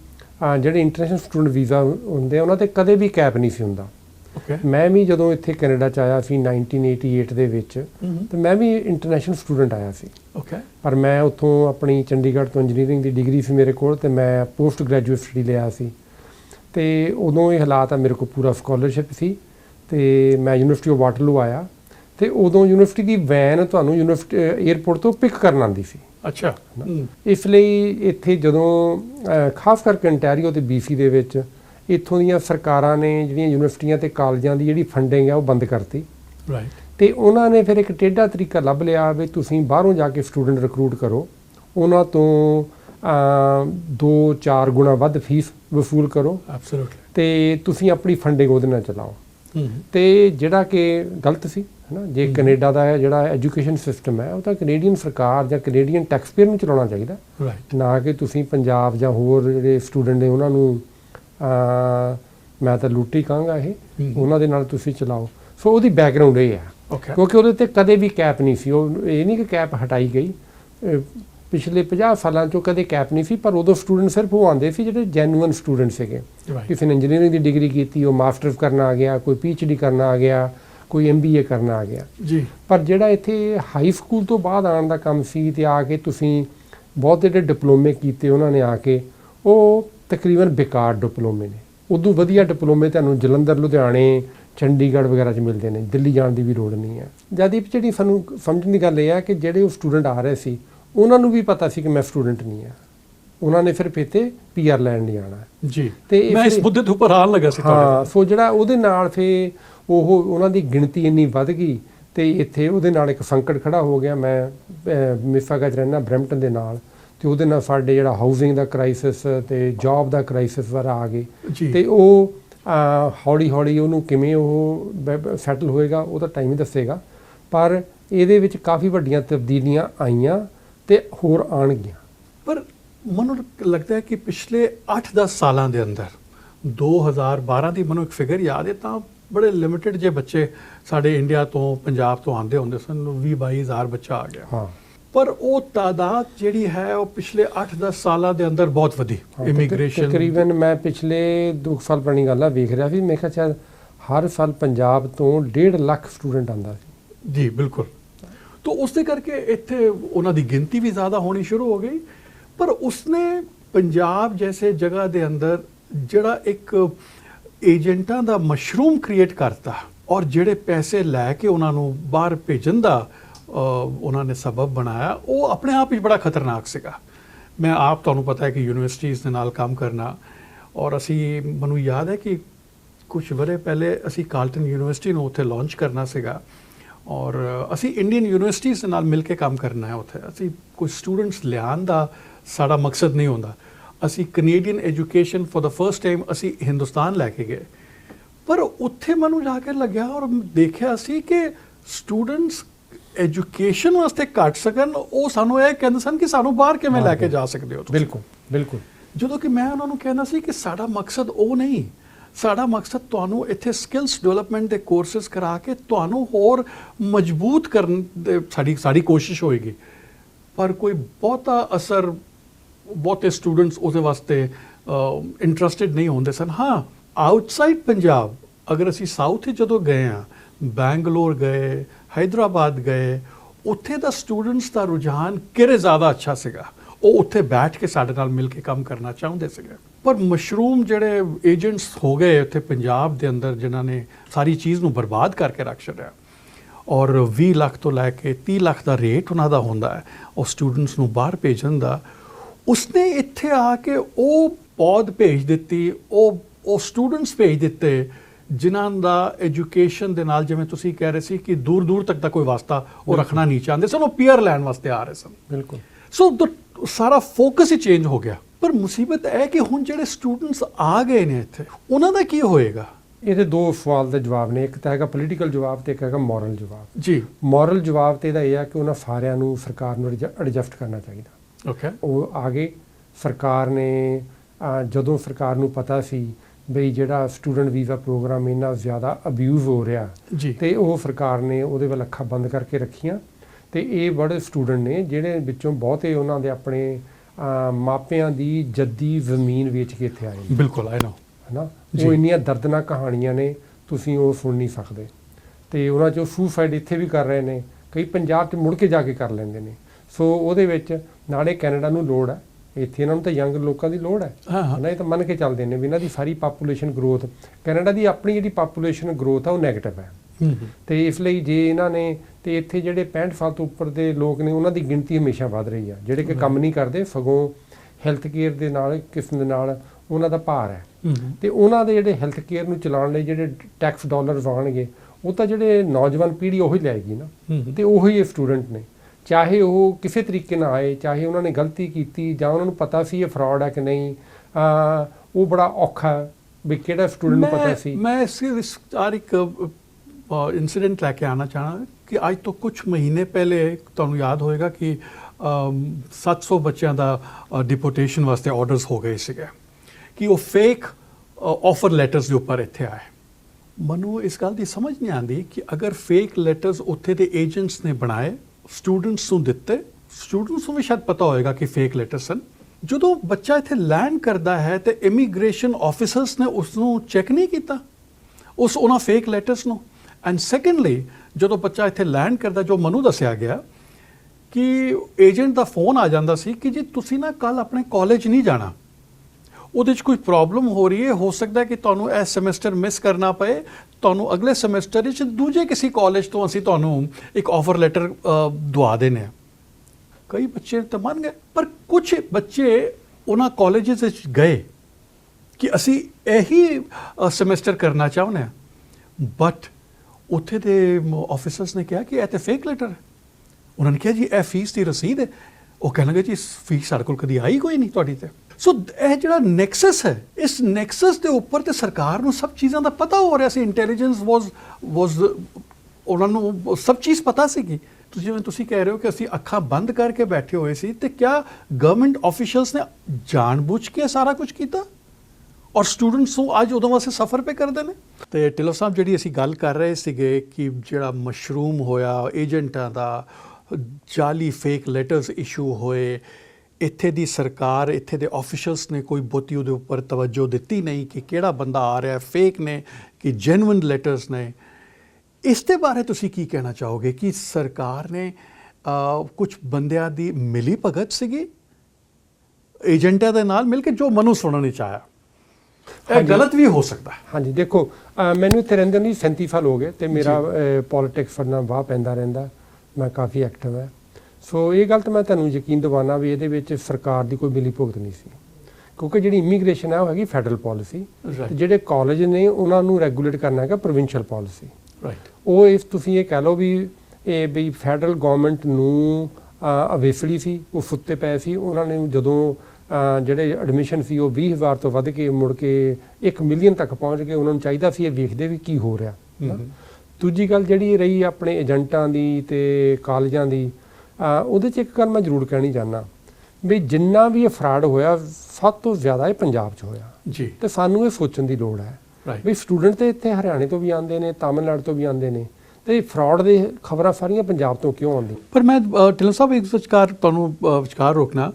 [SPEAKER 2] ਜਿਹੜੇ ਇੰਟਰਨੈਸ਼ਨਲ ਸਟੂਡੈਂਟ ਵੀਜ਼ਾ ਹੁੰਦੇ ਆ ਉਹਨਾਂ ਤੇ ਕਦੇ ਵੀ ਕੈਪ ਨਹੀਂ ਸੀ ਹੁੰਦਾ।
[SPEAKER 1] ਓਕੇ
[SPEAKER 2] ਮੈਂ ਵੀ ਜਦੋਂ ਇੱਥੇ ਕੈਨੇਡਾ ਚ ਆਇਆ ਸੀ 1988 ਦੇ ਵਿੱਚ। ਤੇ ਮੈਂ ਵੀ ਇੰਟਰਨੈਸ਼ਨਲ ਸਟੂਡੈਂਟ ਆਇਆ ਸੀ।
[SPEAKER 1] ਓਕੇ
[SPEAKER 2] ਪਰ ਮੈਂ ਉੱਥੋਂ ਆਪਣੀ ਚੰਡੀਗੜ੍ਹ ਤੋਂ ਇੰਜੀਨੀਅਰਿੰਗ ਦੀ ਡਿਗਰੀ ਸੀ ਮੇਰੇ ਕੋਲ ਤੇ ਮੈਂ ਪੋਸਟ ਗ੍ਰੈਜੂਏਟ ਸਟੱਡੀ ਲਿਆ ਸੀ। ਤੇ ਉਦੋਂ ਇਹ ਹਾਲਾਤ ਆ ਮੇਰੇ ਕੋਲ ਪੂਰਾ ਸਕਾਲਰਸ਼ਿਪ ਸੀ ਤੇ ਮੈਂ ਯੂਨੀਵਰਸਿਟੀ ਆਫ ਵਾਟਰਲੂ ਆਇਆ। ਤੇ ਉਦੋਂ ਯੂਨੀਵਰਸਿਟੀ ਦੀ ਵੈਨ ਤੁਹਾਨੂੰ ਯੂਨੀਵਰਸਿਟੀ 에ਅਰਪੋਰਟ ਤੋਂ ਪਿਕ ਕਰਨ ਆਉਂਦੀ ਸੀ।
[SPEAKER 1] ਅੱਛਾ।
[SPEAKER 2] ਇਸ ਲਈ ਇੱਥੇ ਜਦੋਂ ਖਾਸ ਕਰਕੇ ontario ਤੇ BC ਦੇ ਵਿੱਚ ਇੱਥੋਂ ਦੀਆਂ ਸਰਕਾਰਾਂ ਨੇ ਜਿਹੜੀਆਂ ਯੂਨੀਵਰਸਿਟੀਆਂ ਤੇ ਕਾਲਜਾਂ ਦੀ ਜਿਹੜੀ ਫੰਡਿੰਗ ਹੈ ਉਹ ਬੰਦ ਕਰਤੀ।
[SPEAKER 1] ਰਾਈਟ
[SPEAKER 2] ਤੇ ਉਹਨਾਂ ਨੇ ਫਿਰ ਇੱਕ ਟੇਢਾ ਤਰੀਕਾ ਲੱਭ ਲਿਆ ਵੀ ਤੁਸੀਂ ਬਾਹਰੋਂ ਜਾ ਕੇ ਸਟੂਡੈਂਟ ਰਿਕਰੂਟ ਕਰੋ। ਉਹਨਾਂ ਤੋਂ ਦੋ ਚਾਰ ਗੁਣਾ ਵੱਧ ਫੀਸ ਵਸੂਲ ਕਰੋ।
[SPEAKER 1] ਐਬਸੋਲੂਟਲੀ
[SPEAKER 2] ਤੇ ਤੁਸੀਂ ਆਪਣੀ ਫੰਡਿੰਗ ਉਹਦੇ ਨਾਲ ਚਲਾਓ।
[SPEAKER 1] ਹਮ
[SPEAKER 2] ਤੇ ਜਿਹੜਾ ਕਿ ਗਲਤ ਸੀ। ਹਨਾ? ਜੇ ਕੈਨੇਡਾ ਦਾ ਜਿਹੜਾ ਐਜੂਕੇਸ਼ਨ ਸਿਸਟਮ ਹੈ ਉਹ ਤਾਂ ਕੈਨੇਡੀਅਨ ਸਰਕਾਰ ਜਾਂ ਕੈਨੇਡੀਅਨ ਟੈਕਸਪੇਅਰ ਨੂੰ ਚਲਾਉਣਾ ਚਾਹੀਦਾ।
[SPEAKER 1] ਰਾਈਟ
[SPEAKER 2] ਨਾ ਕਿ ਤੁਸੀਂ ਪੰਜਾਬ ਜਾਂ ਹੋਰ ਜਿਹੜੇ ਸਟੂਡੈਂਟ ਨੇ ਉਹਨਾਂ ਨੂੰ ਮੈਂ ਤਾਂ ਲੁੱਟੀ ਕਹਾਂਗਾ ਇਹ। ਉਹਨਾਂ ਦੇ ਨਾਲ ਤੁਸੀਂ ਚਲਾਓ। ਸੋ ਉਹਦੀ ਬੈਕਗ੍ਰਾਉਂਡ ਇਹ ਹੈ।
[SPEAKER 1] ਓਕੇ
[SPEAKER 2] ਕਿਉਂਕਿ ਉਹਦੇ ਤੇ ਕਦੇ ਵੀ ਕੈਪ ਨਹੀਂ ਸੀ। ਉਹ ਇਹ ਨਹੀਂ ਕਿ ਕੈਪ ਹਟਾਈ ਗਈ। ਪਿਛਲੇ 50 ਸਾਲਾਂ ਚੋਂ ਕਦੇ ਕੈਪ ਨਹੀਂ ਸੀ ਪਰ ਉਦੋਂ ਸਟੂਡੈਂਟ ਸਿਰਫ ਉਹ ਆਉਂਦੇ ਸੀ ਜਿਹੜੇ ਜੈਨੂਇਨ ਸਟੂਡੈਂਟ ਸੀਗੇ। ਕਿਸੇ ਨੇ ਇੰਜੀਨੀਅਰਿੰਗ ਦੀ ਡਿਗਰੀ ਕੀਤੀ ਉਹ ਮਾਸਟਰਸ ਕਰਨ ਆ ਗਿਆ ਕੋਈ ਪੀਐਚਡੀ ਕਰਨ ਆ ਗਿਆ। ਕੋਈ ਐਮਬੀਏ ਕਰਨ ਆ ਗਿਆ।
[SPEAKER 1] ਜੀ।
[SPEAKER 2] ਪਰ ਜਿਹੜਾ ਇੱਥੇ ਹਾਈ ਸਕੂਲ ਤੋਂ ਬਾਅਦ ਆਉਣ ਦਾ ਕੰਮ ਸੀ ਤੇ ਆ ਕੇ ਤੁਸੀਂ ਬਹੁਤ ਜਿਹੜੇ ਡਿਪਲੋਮੇ ਕੀਤੇ ਉਹਨਾਂ ਨੇ ਆ ਕੇ ਉਹ ਤਕਰੀਬਨ ਬੇਕਾਰ ਡਿਪਲੋਮੇ ਨੇ। ਉਦੋਂ ਵਧੀਆ ਡਿਪਲੋਮੇ ਤੁਹਾਨੂੰ ਜਲੰਧਰ ਲੁਧਿਆਣੇ ਚੰਡੀਗੜ੍ਹ ਵਗੈਰਾ 'ਚ ਮਿਲਦੇ ਨੇ। ਦਿੱਲੀ ਜਾਣ ਦੀ ਵੀ ਲੋੜ ਨਹੀਂ ਹੈ। ਜਦੀਪ ਜਿਹੜੀ ਸਾਨੂੰ ਸਮਝਣ ਦੀ ਗੱਲ ਇਹ ਹੈ ਕਿ ਜਿਹੜੇ ਉਹ ਸਟੂਡੈਂਟ ਆ ਰਹੇ ਸੀ ਉਹਨਾਂ ਨੂੰ ਵੀ ਪਤਾ ਸੀ ਕਿ ਮੈਂ ਸਟੂਡੈਂਟ ਨਹੀਂ ਆ ਉਹਨਾਂ ਨੇ ਫਿਰ ਪੇਤੇ ਪੀਆਰ ਲੈਣ ਨਹੀਂ ਆਣਾ
[SPEAKER 1] ਜੀ।
[SPEAKER 2] ਤੇ
[SPEAKER 1] ਮੈਂ ਇਸ ਮੁੱਦੇ ਦੇ ਉੱਪਰ ਆਉਣ ਲੱਗਾ ਸੀ
[SPEAKER 2] ਹਾਂ ਸੋ ਜਿਹੜਾ ਉਹਦੇ ਨਾਲ ਫੇ ਉਹ ਉਹਨਾਂ ਦੀ ਗਿਣਤੀ ਇੰਨੀ ਵੱਧ ਗਈ ਤੇ ਇੱਥੇ ਉਹਦੇ ਨਾਲ ਇੱਕ ਸੰਕਟ ਖੜਾ ਹੋ ਗਿਆ। ਮੈਂ ਮਿਸਾਗਾ ਚ ਰਹਿਣਾ ਬ੍ਰੈਂਪਟਨ ਦੇ ਨਾਲ ਤੇ ਉਹਦੇ ਨਾਲ ਸਾਡੇ ਜਿਹੜਾ ਹਾਊਸਿੰਗ ਦਾ ਕ੍ਰਾਈਸਿਸ ਤੇ ਜੌਬ ਦਾ ਕ੍ਰਾਈਸਿਸ ਵਰ ਆ ਗਏ। ਤੇ ਉਹ ਹੌਲੀ ਹੌਲੀ ਉਹਨੂੰ ਕਿਵੇਂ ਉਹ ਸੈਟਲ ਹੋਏਗਾ ਉਹ ਤਾਂ ਟਾਈਮ ਹੀ ਦੱਸੇਗਾ। ਪਰ ਇਹਦੇ ਵਿੱਚ ਕਾਫੀ ਵੱਡੀਆਂ ਤਬਦੀਲੀਆਂ ਆਈਆਂ ਤੇ ਹੋਰ ਆਣਗੀਆਂ
[SPEAKER 1] ਪਰ ਮੈਨੂੰ ਲੱਗਦਾ ਹੈ ਕਿ ਪਿਛਲੇ 8-10 ਸਾਲਾਂ ਦੇ ਅੰਦਰ 2012 ਦੀ ਮੈਨੂੰ ਇੱਕ ਫਿਗਰ ਯਾਦ ਹੈ ਤਾਂ ਬੜੇ ਲਿਮਿਟਿਡ ਜੇ ਬੱਚੇ ਸਾਡੇ ਇੰਡੀਆ ਤੋਂ ਪੰਜਾਬ ਤੋਂ ਆਉਂਦੇ ਹੁੰਦੇ ਸਨ 20 22000 ਬੱਚਾ ਆ ਗਿਆ।
[SPEAKER 2] ਹਾਂ।
[SPEAKER 1] ਪਰ ਉਹ ਤਾਦਾਦ ਜਿਹੜੀ ਹੈ ਉਹ ਪਿਛਲੇ 8-10 ਸਾਲਾਂ ਦੇ ਅੰਦਰ ਬਹੁਤ ਵਧੀ ਇਮੀਗ੍ਰੇਸ਼ਨ
[SPEAKER 2] ਤਕਰੀਬਨ ਮੈਂ ਪਿਛਲੇ 2 ਸਾਲ ਪੁਰਾਣੀ ਗੱਲ ਆ ਵੇਖ ਰਿਹਾ ਸੀ ਮੈਂ ਕਿਹਾ ਸ਼ਾਇਦ ਹਰ ਸਾਲ ਪੰਜਾਬ ਤੋਂ 1.5 ਲੱਖ ਸਟੂਡੈਂਟ ਆਂਦਾ ਸੀ।
[SPEAKER 1] ਜੀ ਬਿਲਕੁਲ। ਤਾਂ ਉਸ ਦੇ ਕਰਕੇ ਇੱਥੇ ਉਹਨਾਂ ਦੀ ਗਿਣਤੀ ਵੀ ਜ਼ਿਆਦਾ ਹੋਣੀ ਸ਼ੁਰੂ ਹੋ ਗਈ ਪਰ ਉਸਨੇ ਪੰਜਾਬ ਜੈਸੇ ਜਗ੍ਹਾ ਦੇ ਅੰਦਰ ਜਿਹੜਾ ਇੱਕ ਏਜੰਟਾਂ ਦਾ ਮਸ਼ਰੂਮ ਕ੍ਰੀਏਟ ਕਰਤਾ ਔਰ ਜਿਹੜੇ ਪੈਸੇ ਲੈ ਕੇ ਉਹਨਾਂ ਨੂੰ ਬਾਹਰ ਭੇਜਣ ਦਾ ਉਹਨਾਂ ਨੇ ਸਬਬ ਬਣਾਇਆ, ਉਹ ਆਪਣੇ ਆਪ ਵਿੱਚ ਬੜਾ ਖਤਰਨਾਕ ਸੀਗਾ। ਮੈਂ ਆਪ ਤੁਹਾਨੂੰ ਪਤਾ ਹੈ ਕਿ ਯੂਨੀਵਰਸਿਟੀਆਂ ਦੇ ਨਾਲ ਕੰਮ ਕਰਨਾ ਔਰ ਅਸੀਂ, ਮੈਨੂੰ ਯਾਦ ਹੈ ਕਿ ਕੁਝ ਵਰੇ ਪਹਿਲੇ ਅਸੀਂ ਕਾਲਟਨ ਯੂਨੀਵਰਸਿਟੀ ਨੂੰ ਉੱਥੇ ਲਾਂਚ ਕਰਨਾ ਸੀਗਾ। ਔਰ ਅਸੀਂ ਇੰਡੀਅਨ ਯੂਨੀਵਰਸਿਟੀਆਂ ਦੇ ਨਾਲ ਮਿਲ ਕੇ ਕੰਮ ਕਰਨਾ ਹੈ ਉੱਥੇ। ਅਸੀਂ ਕੁਝ ਸਟੂਡੈਂਟਸ ਲਿਆਉਣ ਦਾ ਸਾਡਾ ਮਕਸਦ ਨਹੀਂ ਹੁੰਦਾ। ਅਸੀਂ Canadian education for the first time ਅਸੀਂ ਹਿੰਦੁਸਤਾਨ ਲੈ ਕੇ ਗਏ। ਪਰ ਉੱਥੇ ਮੈਨੂੰ ਜਾ ਕੇ ਲੱਗਿਆ ਔਰ ਦੇਖਿਆ ਸੀ ਕਿ ਸਟੂਡੈਂਟਸ ਐਜੂਕੇਸ਼ਨ ਵਾਸਤੇ ਘੱਟ ਸਕਣ ਉਹ ਸਾਨੂੰ ਇਹ ਕਹਿੰਦੇ ਸਨ ਕਿ ਸਾਨੂੰ ਬਾਹਰ ਕਿਵੇਂ ਲੈ ਕੇ ਜਾ ਸਕਦੇ ਹੋ
[SPEAKER 2] ਬਿਲਕੁਲ ਬਿਲਕੁਲ।
[SPEAKER 1] ਜਦੋਂ ਕਿ ਮੈਂ ਉਹਨਾਂ ਨੂੰ ਕਹਿੰਦਾ ਸੀ ਕਿ ਸਾਡਾ ਮਕਸਦ ਉਹ ਨਹੀਂ ਸਾਡਾ ਮਕਸਦ ਤੁਹਾਨੂੰ ਇੱਥੇ ਸਕਿੱਲਸ ਡਿਵੈਲਪਮੈਂਟ ਦੇ ਕੋਰਸਸ ਕਰਾ ਕੇ ਤੁਹਾਨੂੰ ਹੋਰ ਮਜ਼ਬੂਤ ਕਰਨ ਦੇ ਸਾਡੀ ਸਾਡੀ ਕੋਸ਼ਿਸ਼ ਹੋਏਗੀ। ਪਰ ਕੋਈ ਬਹੁਤਾ ਅਸਰ, ਬਹੁਤੇ ਸਟੂਡੈਂਟਸ ਉਹਦੇ ਵਾਸਤੇ ਇੰਟਰਸਟਿਡ ਨਹੀਂ ਹੁੰਦੇ ਸਨ। ਹਾਂ ਆਊਟਸਾਈਡ ਪੰਜਾਬ, ਅਗਰ ਅਸੀਂ ਸਾਊਥ ਜਦੋਂ ਗਏ ਆ ਬੈਂਗਲੌਰ ਗਏ, ਹైదరాబాద్ ਗਏ, ਉੱਥੇ ਦਾ ਸਟੂਡੈਂਟਸ ਦਾ ਰੁਝਾਨ ਕਿਰੇ ਜ਼ਿਆਦਾ ਅੱਛਾ ਸੀਗਾ? ਉਹ ਉੱਥੇ ਬੈਠ ਕੇ ਸਾਡੇ ਨਾਲ ਮਿਲ ਕੇ ਕੰਮ ਕਰਨਾ ਚਾਹੁੰਦੇ ਸੀਗੇ। ਪਰ ਮਸ਼ਰੂਮ ਜਿਹੜੇ ਏਜੰਟਸ ਹੋ ਗਏ ਉੱਥੇ ਪੰਜਾਬ ਦੇ ਅੰਦਰ ਜਿਨ੍ਹਾਂ ਨੇ ਸਾਰੀ ਚੀਜ਼ ਨੂੰ ਬਰਬਾਦ ਕਰਕੇ ਰੱਖ ਛੱਡਿਆ। ਔਰ 20 ਲੱਖ ਤੋਂ ਲੈ ਕੇ 30 ਲੱਖ ਦਾ ਰੇਟ ਉਹਨਾਂ ਦਾ ਹੁੰਦਾ ਹੈ ਉਹ ਸਟੂਡੈਂਟਸ ਨੂੰ ਬਾਹਰ ਭੇਜਣ ਦਾ। ਉਸਨੇ ਇੱਥੇ ਆ ਕੇ ਉਹ ਪੌਦ ਭੇਜ ਦਿੱਤੀ ਉਹ ਉਹ ਸਟੂਡੈਂਟਸ ਭੇਜ ਦਿੱਤੇ ਜਿਨ੍ਹਾਂ ਦਾ ਐਜੂਕੇਸ਼ਨ ਦੇ ਨਾਲ ਜਿਵੇਂ ਤੁਸੀਂ ਕਹਿ ਰਹੇ ਸੀ ਕਿ ਦੂਰ ਦੂਰ ਤੱਕ ਦਾ ਕੋਈ ਵਾਸਤਾ ਉਹ ਰੱਖਣਾ ਨਹੀਂ ਚਾਹੁੰਦੇ ਸਨ ਉਹ ਪੀਅਰ ਲੈਣ ਵਾਸਤੇ ਆ ਰਹੇ ਸਨ।
[SPEAKER 2] ਬਿਲਕੁਲ।
[SPEAKER 1] ਸੋ ਦ- ਸਾਰਾ ਫੋਕਸ ਹੀ ਚੇਂਜ ਹੋ ਗਿਆ। ਪਰ ਮੁਸੀਬਤ ਇਹ ਹੈ ਕਿ ਹੁਣ ਜਿਹੜੇ ਸਟੂਡੈਂਟਸ ਆ ਗਏ ਨੇ ਇੱਥੇ ਉਹਨਾਂ ਦਾ ਕੀ ਹੋਏਗਾ?
[SPEAKER 2] ਇਹਦੇ ਦੋ ਸਵਾਲ ਦੇ ਜਵਾਬ ਨੇ ਇੱਕ ਤਾਂ ਹੈਗਾ ਪੋਲੀਟੀਕਲ ਜਵਾਬ ਤੇ ਇੱਕ ਹੈਗਾ ਮੋਰਲ ਜਵਾਬ।
[SPEAKER 1] ਜੀ।
[SPEAKER 2] ਮੋਰਲ ਜਵਾਬ ਤੇ ਇਹਦਾ ਇਹ ਆ ਕਿ ਉਹਨਾਂ ਸਾਰਿਆਂ ਨੂੰ ਸਰਕਾਰ ਨੂੰ ਐਡਜਸਟ ਕਰਨਾ ਚਾਹੀਦਾ।
[SPEAKER 1] ਓਕੇ
[SPEAKER 2] ਉਹ ਆਗੇ ਸਰਕਾਰ ਨੇ ਜਦੋਂ ਸਰਕਾਰ ਨੂੰ ਪਤਾ ਸੀ ਬਈ ਜਿਹੜਾ ਸਟੂਡੈਂਟ ਵੀਜ਼ਾ ਪ੍ਰੋਗਰਾਮ ਇੰਨਾ ਜ਼ਿਆਦਾ ਅਬਿਊਜ਼ ਹੋ ਰਿਹਾ
[SPEAKER 1] ਜੀ।
[SPEAKER 2] ਤੇ ਉਹ ਸਰਕਾਰ ਨੇ ਉਹਦੇ ਵੱਲ ਅੱਖਾਂ ਬੰਦ ਕਰਕੇ ਰੱਖੀਆਂ। ਤੇ ਇਹ ਬੜੇ ਸਟੂਡੈਂਟ ਨੇ ਜਿਹੜੇ ਵਿੱਚੋਂ ਬਹੁਤੇ ਉਹਨਾਂ ਦੇ ਆਪਣੇ ਮਾਪਿਆਂ ਦੀ ਜੱਦੀ ਜ਼ਮੀਨ ਵੇਚ ਕੇ ਇੱਥੇ ਆਏ ਨੇ।
[SPEAKER 1] ਬਿਲਕੁਲ ਆਈ ਨੋ
[SPEAKER 2] ਹਨਾ। ਉਹ ਇੰਨੀਆਂ ਦਰਦਨਾਕ ਕਹਾਣੀਆਂ ਨੇ ਤੁਸੀਂ ਉਹ ਸੁਣ ਨਹੀਂ ਸਕਦੇ। ਤੇ ਉਹਨਾਂ ਚੋਂ ਸੁਸਾਈਡ ਇੱਥੇ ਵੀ ਕਰ ਰਹੇ ਨੇ ਕਈ ਪੰਜਾਬ 'ਚ ਮੁੜ ਕੇ ਜਾ ਕੇ ਕਰ ਲੈਂਦੇ ਨੇ। ਸੋ ਉਹਦੇ ਵਿੱਚ ਨਾਲੇ ਕੈਨੇਡਾ ਨੂੰ ਲੋੜ ਹੈ। ਇੱਥੇ ਇਹਨਾਂ ਨੂੰ ਤਾਂ ਯੰਗ ਲੋਕਾਂ ਦੀ ਲੋੜ ਹੈ। ਹਨਾ ਇਹ ਤਾਂ ਮੰਨ ਕੇ ਚੱਲਦੇ ਨੇ ਵੀ ਇਹਨਾਂ ਦੀ ਸਾਰੀ ਪਾਪੂਲੇਸ਼ਨ ਗਰੋਥ ਕੈਨੇਡਾ ਦੀ ਆਪਣੀ ਜਿਹੜੀ ਪਾਪੂਲੇਸ਼ਨ ਗਰੋਥ ਆ ਉਹ 네ਗੇਟਿਵ ਹੈ
[SPEAKER 1] ਹੂੰ ਹੂੰ।
[SPEAKER 2] ਤੇ ਇਸ ਲਈ ਜੇ ਇਹਨਾਂ ਨੇ ਤੇ ਇੱਥੇ ਜਿਹੜੇ 65 ਸਾਲ ਤੋਂ ਉੱਪਰ ਦੇ ਲੋਕ ਨੇ ਉਹਨਾਂ ਦੀ ਗਿਣਤੀ ਹਮੇਸ਼ਾ ਵਧ ਰਹੀ ਆ। ਜਿਹੜੇ ਕਿ ਕੰਮ ਨਹੀਂ ਕਰਦੇ ਸਗੋਂ ਹੈਲਥ ਕੇਅਰ ਦੇ ਨਾਲ ਕਿਸਮ ਦੇ ਨਾਲ ਉਹਨਾਂ ਦਾ ਭਾਰ ਹੈ। ਤੇ ਉਹਨਾਂ ਦੇ ਜਿਹੜੇ ਹੈਲਥ ਕੇਅਰ ਨੂੰ ਚਲਾਉਣ ਲਈ ਜਿਹੜੇ ਟੈਕਸ ਡਾਲਰਸ ਆਉਣਗੇ ਉਹ ਤਾਂ ਜਿਹੜੇ ਨੌਜਵਾਨ ਪੀੜ੍ਹੀ ਉਹੀ ਲਏਗੀ ਨਾ। ਤੇ ਉਹੀ ਇਹ ਸਟੂਡੈਂਟ ਨੇ। ਚਾਹੇ ਉਹ ਕਿਸੇ ਤਰੀਕੇ ਨਾਲ ਆਏ ਚਾਹੇ ਉਹਨਾਂ ਨੇ ਗਲਤੀ ਕੀਤੀ ਜਾਂ ਉਹਨਾਂ ਨੂੰ ਪਤਾ ਸੀ ਇਹ ਫਰਾਡ ਹੈ ਕਿ ਨਹੀਂ ਆ ਉਹ ਬੜਾ ਔਖਾ ਵੀ ਕਿਹੜਾ ਸਟੂਡੈਂਟ ਨੂੰ ਪਤਾ ਸੀ।
[SPEAKER 1] ਮੈਂ ਇਸ ਇਸ ਆ ਇੱਕ ਇਨਸੀਡੈਂਟ ਲੈ ਕੇ ਆਣਾ ਚਾਹਣਾ ਕਿ ਅੱਜ ਤੋਂ ਕੁਝ ਮਹੀਨੇ ਪਹਿਲੇ ਤੁਹਾਨੂੰ ਯਾਦ ਹੋਏਗਾ ਕਿ ਅਮ, 700 ਬੱਚਿਆਂ ਦਾ ਡਿਪੋਰਟੇਸ਼ਨ ਵਾਸਤੇ ਆਰਡਰਸ ਹੋ ਗਏ ਸੀਗੇ ਕਿ ਉਹ ਫੇਕ ਆਫਰ ਲੈਟਰਸ ਦੇ ਉੱਪਰ ਇੱਥੇ ਆਏ। ਮੈਨੂੰ ਇਸ ਗੱਲ ਦੀ ਸਮਝ ਨਹੀਂ ਆਉਂਦੀ ਕਿ ਅਗਰ ਫੇਕ ਲੈਟਰਸ ਉੱਥੇ ਦੇ ਏਜੰਟਸ ਨੇ ਬਣਾਏ ਸਟੂਡੈਂਟਸ ਨੂੰ ਦਿੱਤੇ ਸਟੂਡੈਂਟਸ ਨੂੰ ਵੀ ਸ਼ਾਇਦ ਪਤਾ ਹੋਏਗਾ ਕਿ ਫੇਕ ਲੈਟਰਸ ਹਨ ਜਦੋਂ ਬੱਚਾ ਇੱਥੇ ਲੈਂਡ ਕਰਦਾ ਹੈ ਤੇ ਇਮੀਗ੍ਰੇਸ਼ਨ ਆਫੀਸਰਸ ਨੇ ਉਸ ਨੂੰ ਚੈੱਕ ਨਹੀਂ ਕੀਤਾ ਉਸ ਉਹਨਾਂ ਫੇਕ ਲੈਟਰਸ ਨੂੰ। ਐਂਡ ਸੈਕੰਡਲੀ ਜਦੋਂ ਬੱਚਾ ਇੱਥੇ ਲੈਂਡ ਕਰਦਾ, ਜੋ ਮਨੂ ਦੱਸਿਆ ਗਿਆ, ਕਿ ਏਜੰਟ ਦਾ ਫੋਨ ਆ ਜਾਂਦਾ ਸੀ ਕਿ ਜੀ ਤੁਸੀਂ ਨਾ ਕੱਲ ਆਪਣੇ ਕਾਲਜ ਨਹੀਂ ਜਾਣਾ। ਉਹਦੇ 'ਚ ਕੋਈ ਪ੍ਰੋਬਲਮ ਹੋ ਰਹੀ ਹੈ? ਹੋ ਸਕਦਾ ਕਿ ਤੁਹਾਨੂੰ ਇਹ ਸਮੈਸਟਰ ਮਿਸ ਕਰਨਾ ਪਏ। ਤੁਹਾਨੂੰ ਅਗਲੇ ਸਮੈਸਟਰ ਵਿੱਚ ਦੂਜੇ ਕਿਸੇ ਕਾਲਜ ਤੋਂ ਅਸੀਂ ਤੁਹਾਨੂੰ ਇੱਕ ਆਫਰ ਲੈਟਰ ਦਵਾ ਦੇਣੇ ਆ। ਕਈ ਬੱਚੇ ਤਾਂ ਮੰਨ ਗਏ, ਪਰ ਕੁਝ ਬੱਚੇ ਉਹਨਾਂ ਕਾਲਜਸ ਵਿੱਚ ਗਏ ਕਿ ਅਸੀਂ ਇਹੀ ਸਮੈਸਟਰ ਕਰਨਾ ਚਾਹੁੰਦੇ ਹਾਂ ਬਟ ਉੱਥੇ ਦੇ ਆਫੀਸਰਸ ਨੇ ਕਿਹਾ ਕਿ ਇਹ ਤੇ ਫੇਕ ਲੈਟਰ ਹੈ। ਉਹਨਾਂ ਨੇ ਕਿਹਾ ਜੀ, ਇਹ ਫੀਸ ਦੀ ਰਸੀਦ ਹੈ। ਉਹ ਕਹਿਣ ਲੱਗੇ ਜੀ, ਇਸ ਫੀਸ ਸਾਡੇ ਕੋਲ ਕਦੀ ਆਈ ਕੋਈ ਨਹੀਂ ਤੁਹਾਡੀ ਤੇ। ਸੋ ਇਹ ਜਿਹੜਾ ਨੈਕਸਸ ਹੈ, ਇਸ ਨੈਕਸਸ ਦੇ ਉੱਪਰ ਤੇ ਸਰਕਾਰ ਨੂੰ ਸਭ ਚੀਜ਼ਾਂ ਦਾ ਪਤਾ ਹੋ ਰਿਹਾ ਸੀ। ਇੰਟੈਲੀਜੈਂਸ ਵਾਸ ਵਾਸ ਉਹਨਾਂ ਨੂੰ ਸਭ ਚੀਜ਼ ਪਤਾ ਸੀਗੀ। ਤੁਸੀਂ ਜਿਵੇਂ ਤੁਸੀਂ ਕਹਿ ਰਹੇ ਹੋ ਕਿ ਅਸੀਂ ਅੱਖਾਂ ਬੰਦ ਕਰਕੇ ਬੈਠੇ ਹੋਏ ਸੀ ਤੇ ਕਿਆ ਗਵਰਨਮੈਂਟ ਆਫੀਸ਼ੀਅਲਸ ਨੇ ਜਾਣਬੁੱਝ ਕੇ ਸਾਰਾ ਕੁਝ ਕੀਤਾ? ਔਰ ਸਟੂਡੈਂਟਸ ਨੂੰ ਅੱਜ ਉਦੋਂ ਵਾਸਤੇ ਸਫਰ ਪੇ ਕਰਦੇ ਨੇ? ਤੇ ਟਿਲੋ ਸਾਹਿਬ, ਜਿਹੜੀ ਅਸੀਂ ਗੱਲ ਕਰ ਰਹੇ ਸੀਗੇ ਕਿ ਜਿਹੜਾ ਮਸ਼ਰੂਮ ਹੋਇਆ, ਏਜੰਟਾਂ ਦਾ, ਜਾਲੀ ਫੇਕ ਲੈਟਰਸ ਇਸ਼ੂ ਹੋਏ, ਇੱਥੇ ਦੀ ਸਰਕਾਰ, ਇੱਥੇ ਦੇ ਆਫੀਸ਼ੀਅਲਸ ਨੇ ਕੋਈ ਬਹੁਤੀ ਉਹਦੇ ਉੱਪਰ ਤਵੱਜੋ ਦਿੱਤੀ ਨਹੀਂ ਕਿ ਕਿਹੜਾ ਬੰਦਾ ਆ ਰਿਹਾ ਫੇਕ ਨੇ ਕਿ ਜੈਨੂਇਨ ਲੈਟਰਸ ਨੇ। ਇਸ ਦੇ ਬਾਰੇ ਤੁਸੀਂ ਕੀ ਕਹਿਣਾ ਚਾਹੋਗੇ ਕਿ ਸਰਕਾਰ ਨੇ ਕੁਝ ਬੰਦਿਆਂ ਦੀ ਮਿਲੀ ਭਗਤ ਸੀਗੀ? ਏਜੰਟਾਂ ਦੇ ਨਾਲ ਮਿਲ ਕੇ ਜੋ ਮਨੂ ਸੁਣਨ ਨਹੀਂ ਚਾਹਿਆ ਇਹ। ਗਲਤ ਵੀ ਹੋ ਸਕਦਾ ਹੈ।
[SPEAKER 2] ਹਾਂਜੀ ਦੇਖੋ ਮੈਨੂੰ ਇੱਥੇ ਰਹਿੰਦੇ ਨੂੰ 37 ਸਾਲ ਹੋ ਗਏ ਤੇ ਮੇਰਾ ਪੋਲਿਟਿਕਸ ਨਾਲ ਵਾਹ ਪੈਂਦਾ ਰਹਿੰਦਾ ਮੈਂ ਕਾਫੀ ਐਕਟਿਵ ਹੈ। ਸੋ ਇਹ ਗੱਲ ਤਾਂ ਮੈਂ ਤੁਹਾਨੂੰ ਯਕੀਨ ਦਿਵਾਨਾ ਵੀ ਇਹਦੇ ਵਿੱਚ ਸਰਕਾਰ ਦੀ ਕੋਈ ਮਿਲੀ ਭੁਗਤ ਨਹੀਂ ਸੀ। ਕਿਉਂਕਿ ਜਿਹੜੀ ਇਮੀਗ੍ਰੇਸ਼ਨ ਹੈ ਉਹ ਹੈਗੀ ਫੈਡਰਲ ਪਾਲਿਸੀ. ਤੇ ਜਿਹੜੇ ਕਾਲਜ ਨੇ ਉਹਨਾਂ ਨੂੰ ਰੈਗੂਲੇਟ ਕਰਨਾ ਹੈਗਾ ਪ੍ਰੋਵਿੰਸ਼ੀਅਲ ਪਾਲਿਸੀ
[SPEAKER 1] ਰਾਈਟ
[SPEAKER 2] ਉਹ ਇਸ ਤੁਸੀਂ ਇਹ ਕਹਿ ਲਓ ਵੀ ਇਹ ਵੀ ਫੈਡਰਲ ਗਵਰਨਮੈਂਟ ਨੂੰ ਅਵੇਸਲੀ ਸੀ ਉਹ ਸੁੱਤੇ ਪਏ ਸੀ ਉਹਨਾਂ ਨੇ ਜਦੋਂ ਜਿਹੜੇ ਐਡਮਿਸ਼ਨ ਸੀ ਉਹ 20000 ਤੋਂ ਵੱਧ ਕੇ ਮੁੜ ਕੇ 1 ਮਿਲੀਅਨ ਤੱਕ ਪਹੁੰਚ ਗਏ। ਉਹਨਾਂ ਨੂੰ ਚਾਹੀਦਾ ਸੀ ਇਹ ਵੇਖਦੇ ਵੀ ਕੀ ਹੋ ਰਿਹਾ। ਦੂਜੀ ਗੱਲ ਜਿਹੜੀ ਰਹੀ ਆਪਣੇ ਏਜੰਟਾਂ ਦੀ ਤੇ ਕਾਲਜਾਂ ਦੀ ਉਹਦੇ 'ਚ ਇੱਕ ਗੱਲ ਮੈਂ ਜ਼ਰੂਰ ਕਹਿਣੀ ਚਾਹੁੰਦਾ ਵੀ ਜਿੰਨਾ ਵੀ ਇਹ ਫਰਾਡ ਹੋਇਆ ਸਭ ਤੋਂ ਜ਼ਿਆਦਾ ਇਹ ਪੰਜਾਬ 'ਚ ਹੋਇਆ।
[SPEAKER 1] ਜੀ।
[SPEAKER 2] ਤੇ ਸਾਨੂੰ ਇਹ ਸੋਚਣ ਦੀ ਲੋੜ ਹੈ ਵੀ ਸਟੂਡੈਂਟ ਤੇ ਇੱਥੇ ਹਰਿਆਣੇ ਤੋਂ ਵੀ ਆਉਂਦੇ ਨੇ ਤਾਮਿਲਨਾਡੂ ਤੋਂ ਵੀ ਆਉਂਦੇ ਨੇ ਤੇ ਫਰਾਡ ਦੇ ਖਬਰਾਂ ਸਾਰੀਆਂ ਪੰਜਾਬ ਤੋਂ ਕਿਉਂ ਆਉਂਦੀਆਂ?
[SPEAKER 1] ਪਰ ਮੈਂ ਢਿੱਲੋਂ ਸਾਹਿਬ ਇੱਕ ਵਿਚਕਾਰ ਤੁਹਾਨੂੰ ਵਿਚਕਾਰ ਰੋਕਣਾ।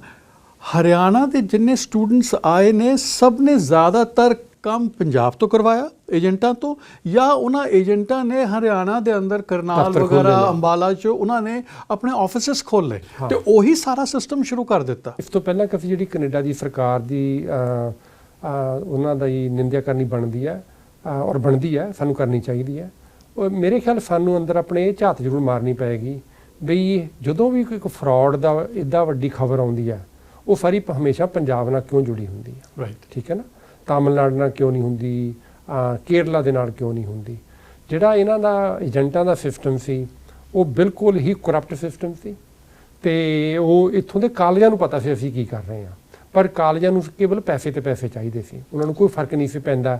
[SPEAKER 1] ਹਰਿਆਣਾ ਦੇ ਜਿੰਨੇ ਸਟੂਡੈਂਟਸ ਆਏ ਨੇ ਸਭ ਨੇ ਜ਼ਿਆਦਾਤਰ ਕੰਮ ਪੰਜਾਬ ਤੋਂ ਕਰਵਾਇਆ ਏਜੰਟਾਂ ਤੋਂ ਜਾਂ ਉਹਨਾਂ ਏਜੰਟਾਂ ਨੇ ਹਰਿਆਣਾ ਦੇ ਅੰਦਰ ਕਰਨਾਲ ਵਗੈਰਾ
[SPEAKER 2] ਲਏ।
[SPEAKER 1] ਅੰਬਾਲਾ 'ਚ ਉਹਨਾਂ ਨੇ ਆਪਣੇ ਆਫਿਸਿਸ ਖੋਲ੍ਹੇ
[SPEAKER 2] ਹਾਂ।
[SPEAKER 1] ਤੇ ਉਹੀ ਸਾਰਾ ਸਿਸਟਮ ਸ਼ੁਰੂ ਕਰ ਦਿੱਤਾ
[SPEAKER 2] ਇਸ ਤੋਂ ਪਹਿਲਾਂ ਕਿ ਜਿਹੜੀ ਕੈਨੇਡਾ ਦੀ ਸਰਕਾਰ ਦੀ ਉਹਨਾਂ ਦਾ ਹੀ ਨਿੰਦਿਆ ਕਰਨੀ ਬਣਦੀ ਹੈ ਔਰ ਬਣਦੀ ਹੈ ਸਾਨੂੰ ਕਰਨੀ ਚਾਹੀਦੀ ਹੈ ਉਹ ਮੇਰੇ ਖਿਆਲ ਸਾਨੂੰ ਅੰਦਰ ਆਪਣੇ ਇਹ ਝਾਤ ਜ਼ਰੂਰ ਮਾਰਨੀ ਪਏਗੀ ਵੀ ਜਦੋਂ ਵੀ ਕੋਈ ਫਰਾਡ ਦਾ ਇੱਦਾਂ ਵੱਡੀ ਖਬਰ ਆਉਂਦੀ ਹੈ ਉਹ ਸਾਰੀ ਹਮੇਸ਼ਾ ਪੰਜਾਬ ਨਾਲ ਕਿਉਂ ਜੁੜੀ ਹੁੰਦੀ ਹੈ
[SPEAKER 1] ਰਾਈਟ
[SPEAKER 2] ਠੀਕ ਹੈ ਨਾ? ਤਾਮਿਲਨਾਡੂ ਨਾਲ ਕਿਉਂ ਨਹੀਂ ਹੁੰਦੀ? ਕੇਰਲਾ ਦੇ ਨਾਲ ਕਿਉਂ ਨਹੀਂ ਹੁੰਦੀ? ਜਿਹੜਾ ਇਹਨਾਂ ਦਾ ਏਜੰਟਾਂ ਦਾ ਸਿਸਟਮ ਸੀ ਉਹ ਬਿਲਕੁਲ ਹੀ ਕਰਪਟ ਸਿਸਟਮ ਸੀ। ਤੇ ਉਹ ਇੱਥੋਂ ਦੇ ਕਾਲਜਾਂ ਨੂੰ ਪਤਾ ਸੀ ਅਸੀਂ ਕੀ ਕਰ ਰਹੇ ਹਾਂ। ਪਰ ਕਾਲਜਾਂ ਨੂੰ ਕੇਵਲ ਪੈਸੇ ਤੇ ਪੈਸੇ ਚਾਹੀਦੇ ਸੀ। ਉਹਨਾਂ ਨੂੰ ਕੋਈ ਫ਼ਰਕ ਨਹੀਂ ਸੀ ਪੈਂਦਾ।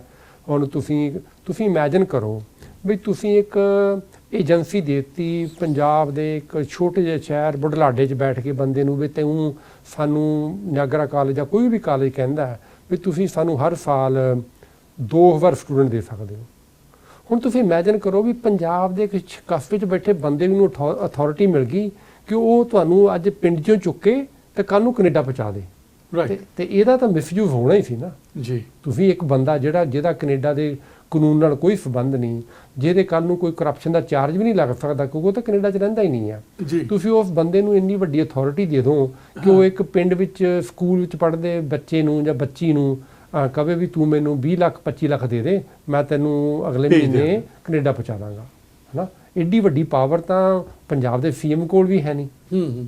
[SPEAKER 2] ਹੁਣ ਤੁਸੀਂ ਤੁਸੀਂ ਇਮੇਜਿਨ ਕਰੋ ਵੀ ਤੁਸੀਂ ਇੱਕ ਏਜੰਸੀ ਦੇਤੀ ਪੰਜਾਬ ਦੇ ਇੱਕ ਛੋਟੇ ਜਿਹੇ ਸ਼ਹਿਰ ਬੁਢਲਾਡੇ 'ਚ ਬੈਠ ਕੇ ਬੰਦੇ ਨੂੰ ਵੀ ਤੈਨੂੰ ਸਾਨੂੰ ਨਿਆਗਰਾ ਕਾਲਜ ਜਾਂ ਕੋਈ ਵੀ ਕਾਲਜ ਕਹਿੰਦਾ ਹੈ ਵੀ ਤੁਸੀਂ ਸਾਨੂੰ ਹਰ ਸਾਲ 2000 ਸਟੂਡੈਂਟ ਦੇ ਸਕਦੇ ਹੋ। ਹੁਣ ਤੁਸੀਂ ਇਮੇਜਿਨ ਕਰੋ ਵੀ ਪੰਜਾਬ ਦੇ ਇੱਕ ਕਸਬੇ 'ਚ ਬੈਠੇ ਬੰਦੇ ਨੂੰ ਅਥਾਰਟੀ ਮਿਲ ਗਈ ਕਿ ਉਹ ਤੁਹਾਨੂੰ ਅੱਜ ਪਿੰਡ 'ਚੋਂ ਚੁੱਕੇ ਤੇ ਕੱਲ ਨੂੰ ਕੈਨੇਡਾ ਪਹੁੰਚਾ ਦੇ।
[SPEAKER 1] ਰਾਈਟ
[SPEAKER 2] ਤੇ ਇਹਦਾ ਤਾਂ ਮਿਸਯੂਜ਼ ਹੋਣਾ ਹੀ ਸੀ ਨਾ।
[SPEAKER 1] ਜੀ।
[SPEAKER 2] ਤੁਸੀਂ ਇੱਕ ਬੰਦਾ ਜਿਹੜਾ ਜਿਹਦਾ ਕੈਨੇਡਾ ਦੇ ਕਾਨੂੰਨ ਨਾਲ ਕੋਈ ਸੰਬੰਧ ਨਹੀਂ ਜਿਹਦੇ ਕੱਲ ਨੂੰ ਕੋਈ ਕਰਪਸ਼ਨ ਦਾ ਚਾਰਜ ਵੀ ਨਹੀਂ ਲੱਗ ਸਕਦਾ ਕਿਉਂਕਿ ਉਹ ਤਾਂ ਕੈਨੇਡਾ 'ਚ ਰਹਿੰਦਾ ਹੀ ਨਹੀਂ ਆ। ਤੁਸੀਂ ਉਸ ਬੰਦੇ ਨੂੰ ਇੰਨੀ ਵੱਡੀ ਅਥਾਰਟੀ ਦੇ ਦਿਓ ਕਿ ਉਹ ਇੱਕ ਪਿੰਡ ਵਿੱਚ ਸਕੂਲ ਵਿੱਚ ਪੜ੍ਹਦੇ ਬੱਚੇ ਨੂੰ ਜਾਂ ਬੱਚੀ ਨੂੰ ਕਵੇ ਵੀ ਤੂੰ ਮੈਨੂੰ 20 ਲੱਖ 25 ਲੱਖ ਦੇ ਦੇ ਮੈਂ ਤੈਨੂੰ ਅਗਲੇ ਮਹੀਨੇ ਕੈਨੇਡਾ ਪਹੁੰਚਾ ਦਾਂਗਾ ਹਨਾ? ਏਡੀ ਵੱਡੀ ਪਾਵਰ ਤਾਂ ਪੰਜਾਬ ਦੇ ਸੀਐਮ ਕੋਲ ਵੀ ਹੈ ਨਹੀਂ।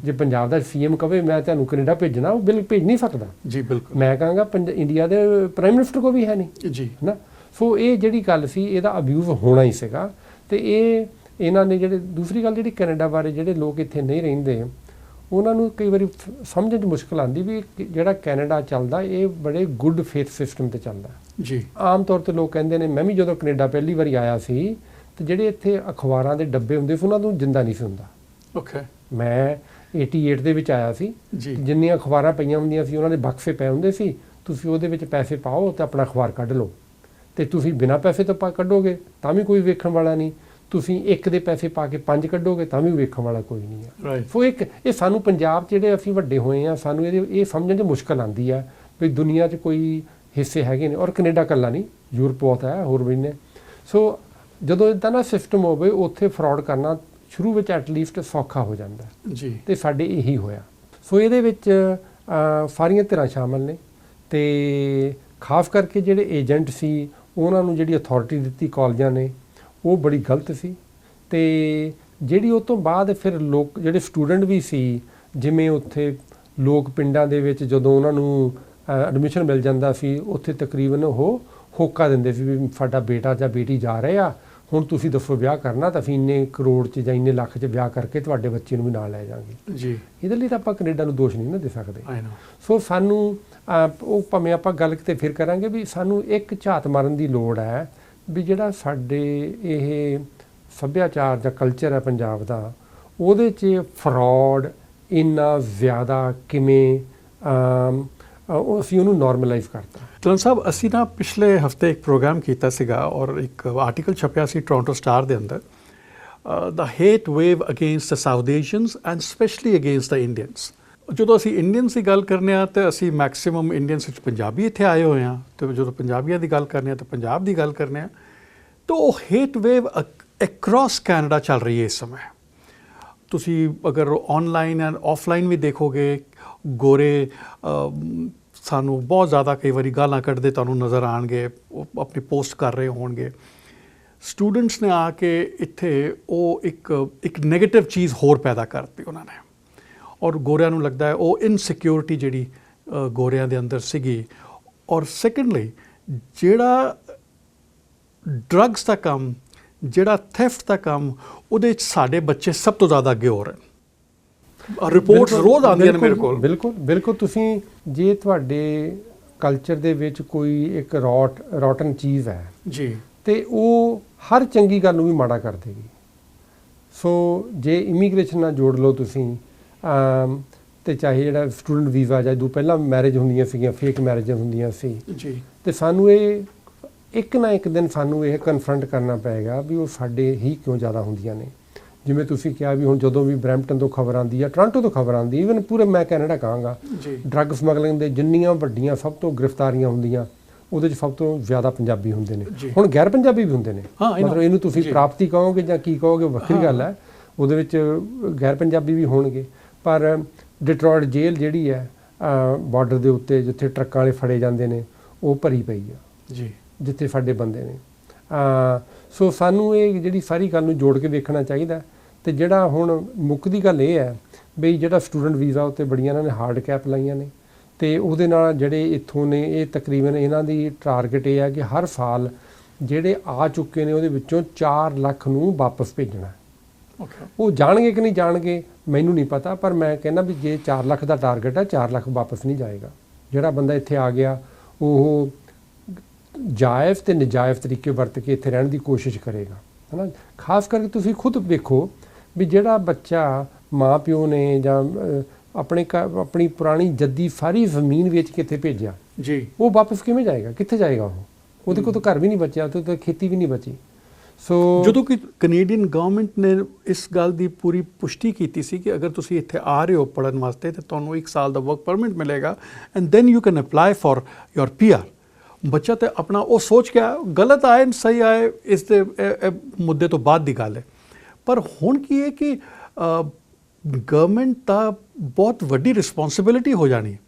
[SPEAKER 2] ਜੇ ਪੰਜਾਬ ਦਾ ਸੀਐਮ ਕਵੇ ਮੈਂ ਤੁਹਾਨੂੰ ਕੈਨੇਡਾ ਭੇਜਣਾ ਉਹ ਬਿਲ ਭੇਜ ਨਹੀਂ ਸਕਦਾ।
[SPEAKER 1] ਜੀ ਬਿਲਕੁਲ।
[SPEAKER 2] ਮੈਂ ਕਹਾਂਗਾ ਇੰਡੀਆ ਦੇ ਪ੍ਰਾਈਮ ਮਿਨਿਸਟਰ ਕੋ ਵੀ ਹੈ ਨਹੀਂ
[SPEAKER 1] ਜੀ।
[SPEAKER 2] ਹਨਾ? ਸੋ ਇਹ ਜਿਹੜੀ ਗੱਲ ਸੀ ਇਹਦਾ ਅਬਿਊਜ਼ ਹੋਣਾ ਹੀ ਸੀਗਾ। ਤੇ ਇਹ ਇਹਨਾਂ ਨੇ ਜਿਹੜੇ ਦੂਸਰੀ ਗੱਲ ਜਿਹੜੀ ਕੈਨੇਡਾ ਬਾਰੇ ਜਿਹੜੇ ਲੋਕ ਇੱਥੇ ਨਹੀਂ ਰਹਿੰਦੇ ਉਹਨਾਂ ਨੂੰ ਕਈ ਵਾਰੀ ਸਮਝਣ 'ਚ ਮੁਸ਼ਕਲ ਆਉਂਦੀ ਵੀ ਜਿਹੜਾ ਕੈਨੇਡਾ ਚੱਲਦਾ ਇਹ ਬੜੇ ਗੁੱਡ ਫੇਥ ਸਿਸਟਮ ਤੇ ਚੱਲਦਾ।
[SPEAKER 1] ਜੀ।
[SPEAKER 2] ਆਮ ਤੌਰ ਤੇ ਲੋਕ ਕਹਿੰਦੇ ਨੇ ਮੈਂ ਵੀ ਜਦੋਂ ਕੈਨੇਡਾ ਪਹਿਲੀ ਵਾਰੀ ਆਇਆ ਸੀ ਤੇ ਜਿਹੜੇ ਇੱਥੇ ਅਖਬਾਰਾਂ ਦੇ ਡੱਬੇ ਹੁੰਦੇ ਸੀ ਉਹਨਾਂ ਨੂੰ ਜਿੰਦਾ ਨਹੀਂ ਸੀ ਹੁੰਦਾ।
[SPEAKER 1] ਓਕੇ
[SPEAKER 2] ਮੈਂ 88 ਦੇ ਵਿੱਚ ਆਇਆ ਸੀ। ਜਿੰਨੀਆਂ ਅਖਬਾਰਾਂ ਪਈਆਂ ਹੁੰਦੀਆਂ ਸੀ ਉਹਨਾਂ ਦੇ ਬਕਸੇ ਪਏ ਹੁੰਦੇ ਸੀ ਤੁਸੀਂ ਉਹਦੇ ਵਿੱਚ ਪੈਸੇ ਪਾਓ ਤੇ ਆਪਣਾ ਅਖਬਾਰ ਕੱਢ ਲਓ। ਤੇ ਤੁਸੀਂ ਬਿਨਾਂ ਪੈਸੇ ਤੋਂ ਪਾ ਕੱਢੋਗੇ ਤਾਂ ਵੀ ਕੋਈ ਵੇਖਣ ਵਾਲਾ ਨਹੀਂ। ਤੁਸੀਂ ਇੱਕ ਦੇ ਪੈਸੇ ਪਾ ਕੇ ਪੰਜ ਕੱਢੋਗੇ ਤਾਂ ਵੀ ਵੇਖਣ ਵਾਲਾ ਕੋਈ ਨਹੀਂ ਹੈ ਸੋ ਇੱਕ ਇਹ ਸਾਨੂੰ ਪੰਜਾਬ 'ਚ ਜਿਹੜੇ ਅਸੀਂ ਵੱਡੇ ਹੋਏ ਆ ਸਾਨੂੰ ਇਹਦੇ ਇਹ ਸਮਝਣ 'ਚ ਮੁਸ਼ਕਲ ਆਉਂਦੀ ਹੈ ਵੀ ਦੁਨੀਆ 'ਚ ਕੋਈ ਹਿੱਸੇ ਹੈਗੇ ਨੇ ਔਰ ਕੈਨੇਡਾ ਕੱਲਾ ਨਹੀਂ ਯੂਰਪ ਬਹੁਤ ਹੈ ਹੋਰ ਵੀ ਨੇ। ਸੋ ਜਦੋਂ ਇਦਾਂ ਦਾ ਸਿਸਟਮ ਹੋਵੇ ਉੱਥੇ ਫਰਾਡ ਕਰਨਾ ਸ਼ੁਰੂ ਵਿੱਚ ਐਟਲੀਸਟ ਸੌਖਾ ਹੋ ਜਾਂਦਾ।
[SPEAKER 1] ਜੀ।
[SPEAKER 2] ਤੇ ਸਾਡੇ ਇਹੀ ਹੋਇਆ। ਸੋ ਇਹਦੇ ਵਿੱਚ ਸਾਰੀਆਂ ਧਿਰਾਂ ਸ਼ਾਮਲ ਨੇ। ਤੇ ਖਾਸ ਕਰਕੇ ਜਿਹੜੇ ਏਜੰਟ ਸੀ ਉਹਨਾਂ ਨੂੰ ਜਿਹੜੀ ਅਥਾਰਟੀ ਦਿੱਤੀ ਕਾਲਜਾਂ ਨੇ, ਉਹ ਬੜੀ ਗਲਤ ਸੀ ਤੇ ਜਿਹੜੀ ਉਹ ਤੋਂ ਬਾਅਦ ਫਿਰ ਲੋਕ, ਜਿਹੜੇ ਸਟੂਡੈਂਟ ਵੀ ਸੀ, ਜਿਵੇਂ ਉੱਥੇ ਲੋਕ ਪਿੰਡਾਂ ਦੇ ਵਿੱਚ ਜਦੋਂ ਉਹਨਾਂ ਨੂੰ ਐਡਮਿਸ਼ਨ ਮਿਲ ਜਾਂਦਾ ਸੀ, ਉੱਥੇ ਤਕਰੀਬਨ ਉਹ ਹੋਕਾ ਦਿੰਦੇ ਸੀ ਵੀ ਸਾਡਾ ਬੇਟਾ ਜਾਂ ਬੇਟੀ ਜਾ ਰਹੇ ਆ ਹੁਣ ਤੁਸੀਂ ਦੱਸੋ ਵਿਆਹ ਕਰਨਾ ਤਾਂ ਅਸੀਂ ਇੰਨੇ ਕਰੋੜ 'ਚ ਜਾਂ ਇੰਨੇ ਲੱਖ 'ਚ ਵਿਆਹ ਕਰਕੇ ਤੁਹਾਡੇ ਬੱਚੇ ਨੂੰ ਵੀ ਨਾਲ ਲੈ ਜਾਾਂਗੇ।
[SPEAKER 1] ਜੀ।
[SPEAKER 2] ਇਹਦੇ ਲਈ ਤਾਂ ਆਪਾਂ ਕੈਨੇਡਾ ਨੂੰ ਦੋਸ਼ ਨਹੀਂ ਨਾ ਦੇ ਸਕਦੇ। ਸੋ ਸਾਨੂੰ ਉਹ ਭਾਵੇਂ ਆਪਾਂ ਗੱਲ ਕਿਤੇ ਫਿਰ ਕਰਾਂਗੇ ਵੀ ਸਾਨੂੰ ਇੱਕ ਝਾਤ ਮਾਰਨ ਦੀ ਲੋੜ ਹੈ ਵੀ ਜਿਹੜਾ ਸਾਡੇ ਇਹ ਸੱਭਿਆਚਾਰ ਜਾਂ ਕਲਚਰ ਹੈ ਪੰਜਾਬ ਦਾ ਉਹਦੇ 'ਚ ਫਰਾਡ ਇੰਨਾ ਜ਼ਿਆਦਾ ਕਿਵੇਂ ਉਹ ਅਸੀਂ ਉਹਨੂੰ ਨਾਰਮਲਾਈਜ਼ ਕਰਤਾ।
[SPEAKER 1] ਤਲਨ ਸਾਹਿਬ, ਅਸੀਂ ਨਾ ਪਿਛਲੇ ਹਫ਼ਤੇ ਇੱਕ ਪ੍ਰੋਗਰਾਮ ਕੀਤਾ ਸੀਗਾ ਔਰ ਇੱਕ ਆਰਟੀਕਲ ਛਪਿਆ ਸੀ ਟੋਰਾਂਟੋ ਸਟਾਰ ਦੇ ਅੰਦਰ। the hate wave against the South Asians and specially against the Indians ਜਦੋਂ ਅਸੀਂ ਇੰਡੀਅਨਸ ਦੀ ਗੱਲ ਕਰਨੇ ਆ ਤੇ ਅਸੀਂ ਮੈਕਸਿਮਮ ਇੰਡੀਅਨਸ ਵਿੱਚ ਪੰਜਾਬੀ ਇੱਥੇ ਆਏ ਹੋਏ ਆ। ਤੇ ਜਦੋਂ ਪੰਜਾਬੀਆਂ ਦੀ ਗੱਲ ਕਰਨੇ ਆ ਤੇ ਪੰਜਾਬ ਦੀ ਗੱਲ ਕਰਨੇ ਆ। ਤਾਂ ਉਹ ਹੇਟ ਵੇਵ ਅਕ੍ਰੋਸ ਕੈਨੇਡਾ ਚੱਲ ਰਹੀ ਹੈ ਇਸ ਸਮੇਂ। ਤੁਸੀਂ ਅਗਰ ਆਨਲਾਈਨ ਐਂਡ ਆਫਲਾਈਨ ਵੀ ਦੇਖੋਗੇ ਗੋਰੇ ਸਾਨੂੰ ਬਹੁਤ ਜ਼ਿਆਦਾ ਕਈ ਵਾਰੀ ਗਾਲਾਂ ਕੱਢਦੇ ਤੁਹਾਨੂੰ ਨਜ਼ਰ ਆਣਗੇ, ਉਹ ਆਪਣੀ ਪੋਸਟ ਕਰ ਰਹੇ ਹੋਣਗੇ। ਸਟੂਡੈਂਟਸ ਨੇ ਆ ਕੇ ਇੱਥੇ ਉਹ ਇੱਕ ਇੱਕ 네ਗੇਟਿਵ ਚੀਜ਼ ਹੋਰ ਪੈਦਾ ਕਰਤੀ ਉਹਨਾਂ ਨੇ। ਔਰ ਗੋਰਿਆਂ ਨੂੰ ਲੱਗਦਾ ਹੈ ਉਹ ਇਨਸਿਕਿਉਰਿਟੀ ਜਿਹੜੀ ਗੋਰਿਆਂ ਦੇ ਅੰਦਰ ਸੀਗੀ। ਔਰ ਸੈਕੰਡਲੀ ਜਿਹੜਾ ਡਰੱਗਸ ਦਾ ਕੰਮ, ਜਿਹੜਾ ਥੈਫਟ ਦਾ ਕੰਮ, ਉਹਦੇ ਵਿੱਚ ਸਾਡੇ ਬੱਚੇ ਸਭ ਤੋਂ ਜ਼ਿਆਦਾ ਅੱਗੇ ਹੋ ਰਹੇ ਨੇ। ਰਿਪੋਰਟਸ
[SPEAKER 2] ਬਿਲਕੁਲ,
[SPEAKER 1] ਰੋਜ਼ ਆਉਂਦੀਆਂ ਨੇ ਮੇਰੇ ਕੋਲ।
[SPEAKER 2] ਬਿਲਕੁਲ ਬਿਲਕੁਲ ਤੁਸੀਂ ਜੇ ਤੁਹਾਡੇ ਕਲਚਰ ਦੇ ਵਿੱਚ ਕੋਈ ਇੱਕ ਰੌਟ ਰੌਟਨ ਚੀਜ਼ ਹੈ
[SPEAKER 1] ਜੀ।
[SPEAKER 2] ਤੇ ਉਹ ਹਰ ਚੰਗੀ ਗੱਲ ਨੂੰ ਵੀ ਮਾੜਾ ਕਰ ਦੇਗੀ। ਸੋ ਜੇ ਇਮੀਗ੍ਰੇਸ਼ਨ ਨਾਲ ਜੋੜ ਲਓ ਤੁਸੀਂ ਤੇ ਚਾਹੇ ਜਿਹੜਾ ਸਟੂਡੈਂਟ ਵੀਜ਼ਾ ਜਾਂ ਦੋ ਪਹਿਲਾਂ ਮੈਰਿਜ ਹੁੰਦੀਆਂ ਸੀਗੀਆਂ ਫੇਕ ਮੈਰਿਜਾਂ ਹੁੰਦੀਆਂ ਸੀ
[SPEAKER 1] ਜੀ।
[SPEAKER 2] ਤੇ ਸਾਨੂੰ ਇਹ ਇੱਕ ਨਾ ਇੱਕ ਦਿਨ ਸਾਨੂੰ ਇਹ ਕਨਫਰੰਟ ਕਰਨਾ ਪਏਗਾ ਵੀ ਉਹ ਸਾਡੇ ਹੀ ਕਿਉਂ ਜ਼ਿਆਦਾ ਹੁੰਦੀਆਂ ਨੇ। ਜਿਵੇਂ ਤੁਸੀਂ ਕਿਹਾ ਵੀ ਹੁਣ ਜਦੋਂ ਵੀ ਬਰੈਂਪਟਨ ਤੋਂ ਖਬਰ ਆਉਂਦੀ ਆ ਟੋਰਾਂਟੋ ਤੋਂ ਖਬਰ ਆਉਂਦੀ ਈਵਨ ਪੂਰੇ ਮੈਂ ਕੈਨੇਡਾ ਕਹਾਂਗਾ ਡਰੱਗ ਸਮਗਲਿੰਗ ਦੇ ਜਿੰਨੀਆਂ ਵੱਡੀਆਂ ਸਭ ਤੋਂ ਗ੍ਰਿਫਤਾਰੀਆਂ ਹੁੰਦੀਆਂ ਉਹਦੇ 'ਚ ਸਭ ਤੋਂ ਜ਼ਿਆਦਾ ਪੰਜਾਬੀ ਹੁੰਦੇ ਨੇ। ਹੁਣ ਗੈਰ ਪੰਜਾਬੀ ਵੀ ਹੁੰਦੇ ਨੇ। ਮਤਲਬ ਇਹਨੂੰ ਤੁਸੀਂ। ਪ੍ਰਾਪਤੀ ਕਹੋਗੇ ਜਾਂ ਕੀ ਕਹੋਗੇ ਵੱਖਰੀ। ਗੱਲ ਹੈ। ਉਹਦੇ ਵਿੱਚ ਗੈਰ ਪੰਜਾਬੀ ਵੀ ਹੋਣਗੇ। ਪਰ ਡਿਟਰੋਇਟ ਜੇਲ੍ਹ ਜਿਹੜੀ ਹੈ ਬਾਰਡਰ ਦੇ ਉੱਤੇ ਜਿੱਥੇ ਟਰੱਕਾਂ ਵਾਲੇ ਫੜੇ ਜਾਂਦੇ ਨੇ ਉਹ ਭਰੀ ਪਈ ਆ।
[SPEAKER 1] ਜੀ।
[SPEAKER 2] ਜਿੱਥੇ ਸਾਡੇ ਬੰਦੇ ਨੇ। ਸੋ ਸਾਨੂੰ ਇਹ ਜਿਹੜੀ ਸਾਰੀ ਗੱਲ ਨੂੰ ਜੋੜ ਕੇ ਵੇਖਣਾ ਚਾਹੀਦਾ। ਤੇ ਜਿਹੜਾ ਹੁਣ ਮੁੱਖ ਦੀ ਗੱਲ ਇਹ ਹੈ ਵੀ ਜਿਹੜਾ ਸਟੂਡੈਂਟ ਵੀਜ਼ਾ ਉੱਤੇ ਬੜੀਆਂ ਇਹਨਾਂ ਨੇ ਹਾਰਡ ਕੈਪ ਲਾਈਆਂ ਨੇ ਤੇ ਉਹਦੇ ਨਾਲ ਜਿਹੜੇ ਇੱਥੋਂ ਨੇ ਇਹ ਤਕਰੀਬਨ ਇਹਨਾਂ ਦੀ ਟਾਰਗੇਟ ਇਹ ਹੈ ਕਿ ਹਰ ਸਾਲ ਜਿਹੜੇ ਆ ਚੁੱਕੇ ਨੇ ਉਹਦੇ ਵਿੱਚੋਂ 4 ਲੱਖ ਨੂੰ ਵਾਪਸ ਭੇਜਣਾ। ਉਹ ਜਾਣਗੇ ਕਿ ਨਹੀਂ ਜਾਣਗੇ ਮੈਨੂੰ ਨਹੀਂ ਪਤਾ ਪਰ ਮੈਂ ਕਹਿੰਦਾ ਵੀ ਜੇ 4 ਲੱਖ ਦਾ ਟਾਰਗੇਟ ਹੈ 4 ਲੱਖ ਵਾਪਸ ਨਹੀਂ ਜਾਏਗਾ। ਜਿਹੜਾ ਬੰਦਾ ਇੱਥੇ ਆ ਗਿਆ ਉਹ ਜਾਇਜ਼ ਤੇ ਨਜਾਇਜ਼ ਤਰੀਕੇ ਵਰਤ ਕੇ ਇੱਥੇ ਰਹਿਣ ਦੀ ਕੋਸ਼ਿਸ਼ ਕਰੇਗਾ। ਹਨਾ? ਖਾਸ ਕਰਕੇ ਤੁਸੀਂ ਖੁਦ ਵੇਖੋ ਵੀ ਜਿਹੜਾ ਬੱਚਾ ਮਾਪਿਓ ਨੇ ਜਾਂ ਆਪਣੇ ਆਪਣੀ ਪੁਰਾਣੀ ਜੱਦੀ ਸਾਰੀ ਜ਼ਮੀਨ ਵੇਚ ਕੇ ਇੱਥੇ ਭੇਜਿਆ
[SPEAKER 1] ਜੀ।
[SPEAKER 2] ਉਹ ਵਾਪਸ ਕਿਵੇਂ ਜਾਏਗਾ? ਕਿੱਥੇ ਜਾਏਗਾ ਉਹ? ਉਹਦੇ ਕੋਲ ਤਾਂ ਘਰ ਵੀ ਨਹੀਂ ਬਚਿਆ ਉਹਦੇ ਤਾਂ ਖੇਤੀ ਵੀ ਨਹੀਂ ਬਚੀ। ਸੋ
[SPEAKER 1] ਜਦੋਂ ਕਿ ਕੈਨੇਡੀਅਨ ਗਵਰਨਮੈਂਟ ਨੇ ਇਸ ਗੱਲ ਦੀ ਪੂਰੀ ਪੁਸ਼ਟੀ ਕੀਤੀ ਸੀ ਕਿ ਅਗਰ ਤੁਸੀਂ ਇੱਥੇ ਆ ਰਹੇ ਹੋ ਪੜਨ ਵਾਸਤੇ ਤਾਂ ਤੁਹਾਨੂੰ 1 ਸਾਲ ਦਾ ਵਰਕ ਪਰਮਿਟ ਮਿਲੇਗਾ and then you can apply for your PR ਬੱਚਾ ਤੇ ਆਪਣਾ ਉਹ ਸੋਚ ਕੇ ਗਲਤ ਆਏ ਸਹੀ ਆਏ ਇਸ ਦੇ ਮੁੱਦੇ ਤੋਂ ਬਾਅਦ ਦੀ ਗੱਲ ਹੈ। ਪਰ ਹੁਣ ਕੀ ਹੈ ਕਿ ਗਵਰਨਮੈਂਟ ਦਾ ਬਹੁਤ ਵੱਡੀ ਰਿਸਪੌਂਸਿਬਿਲਿਟੀ ਹੋ ਜਾਣੀ ਹੈ।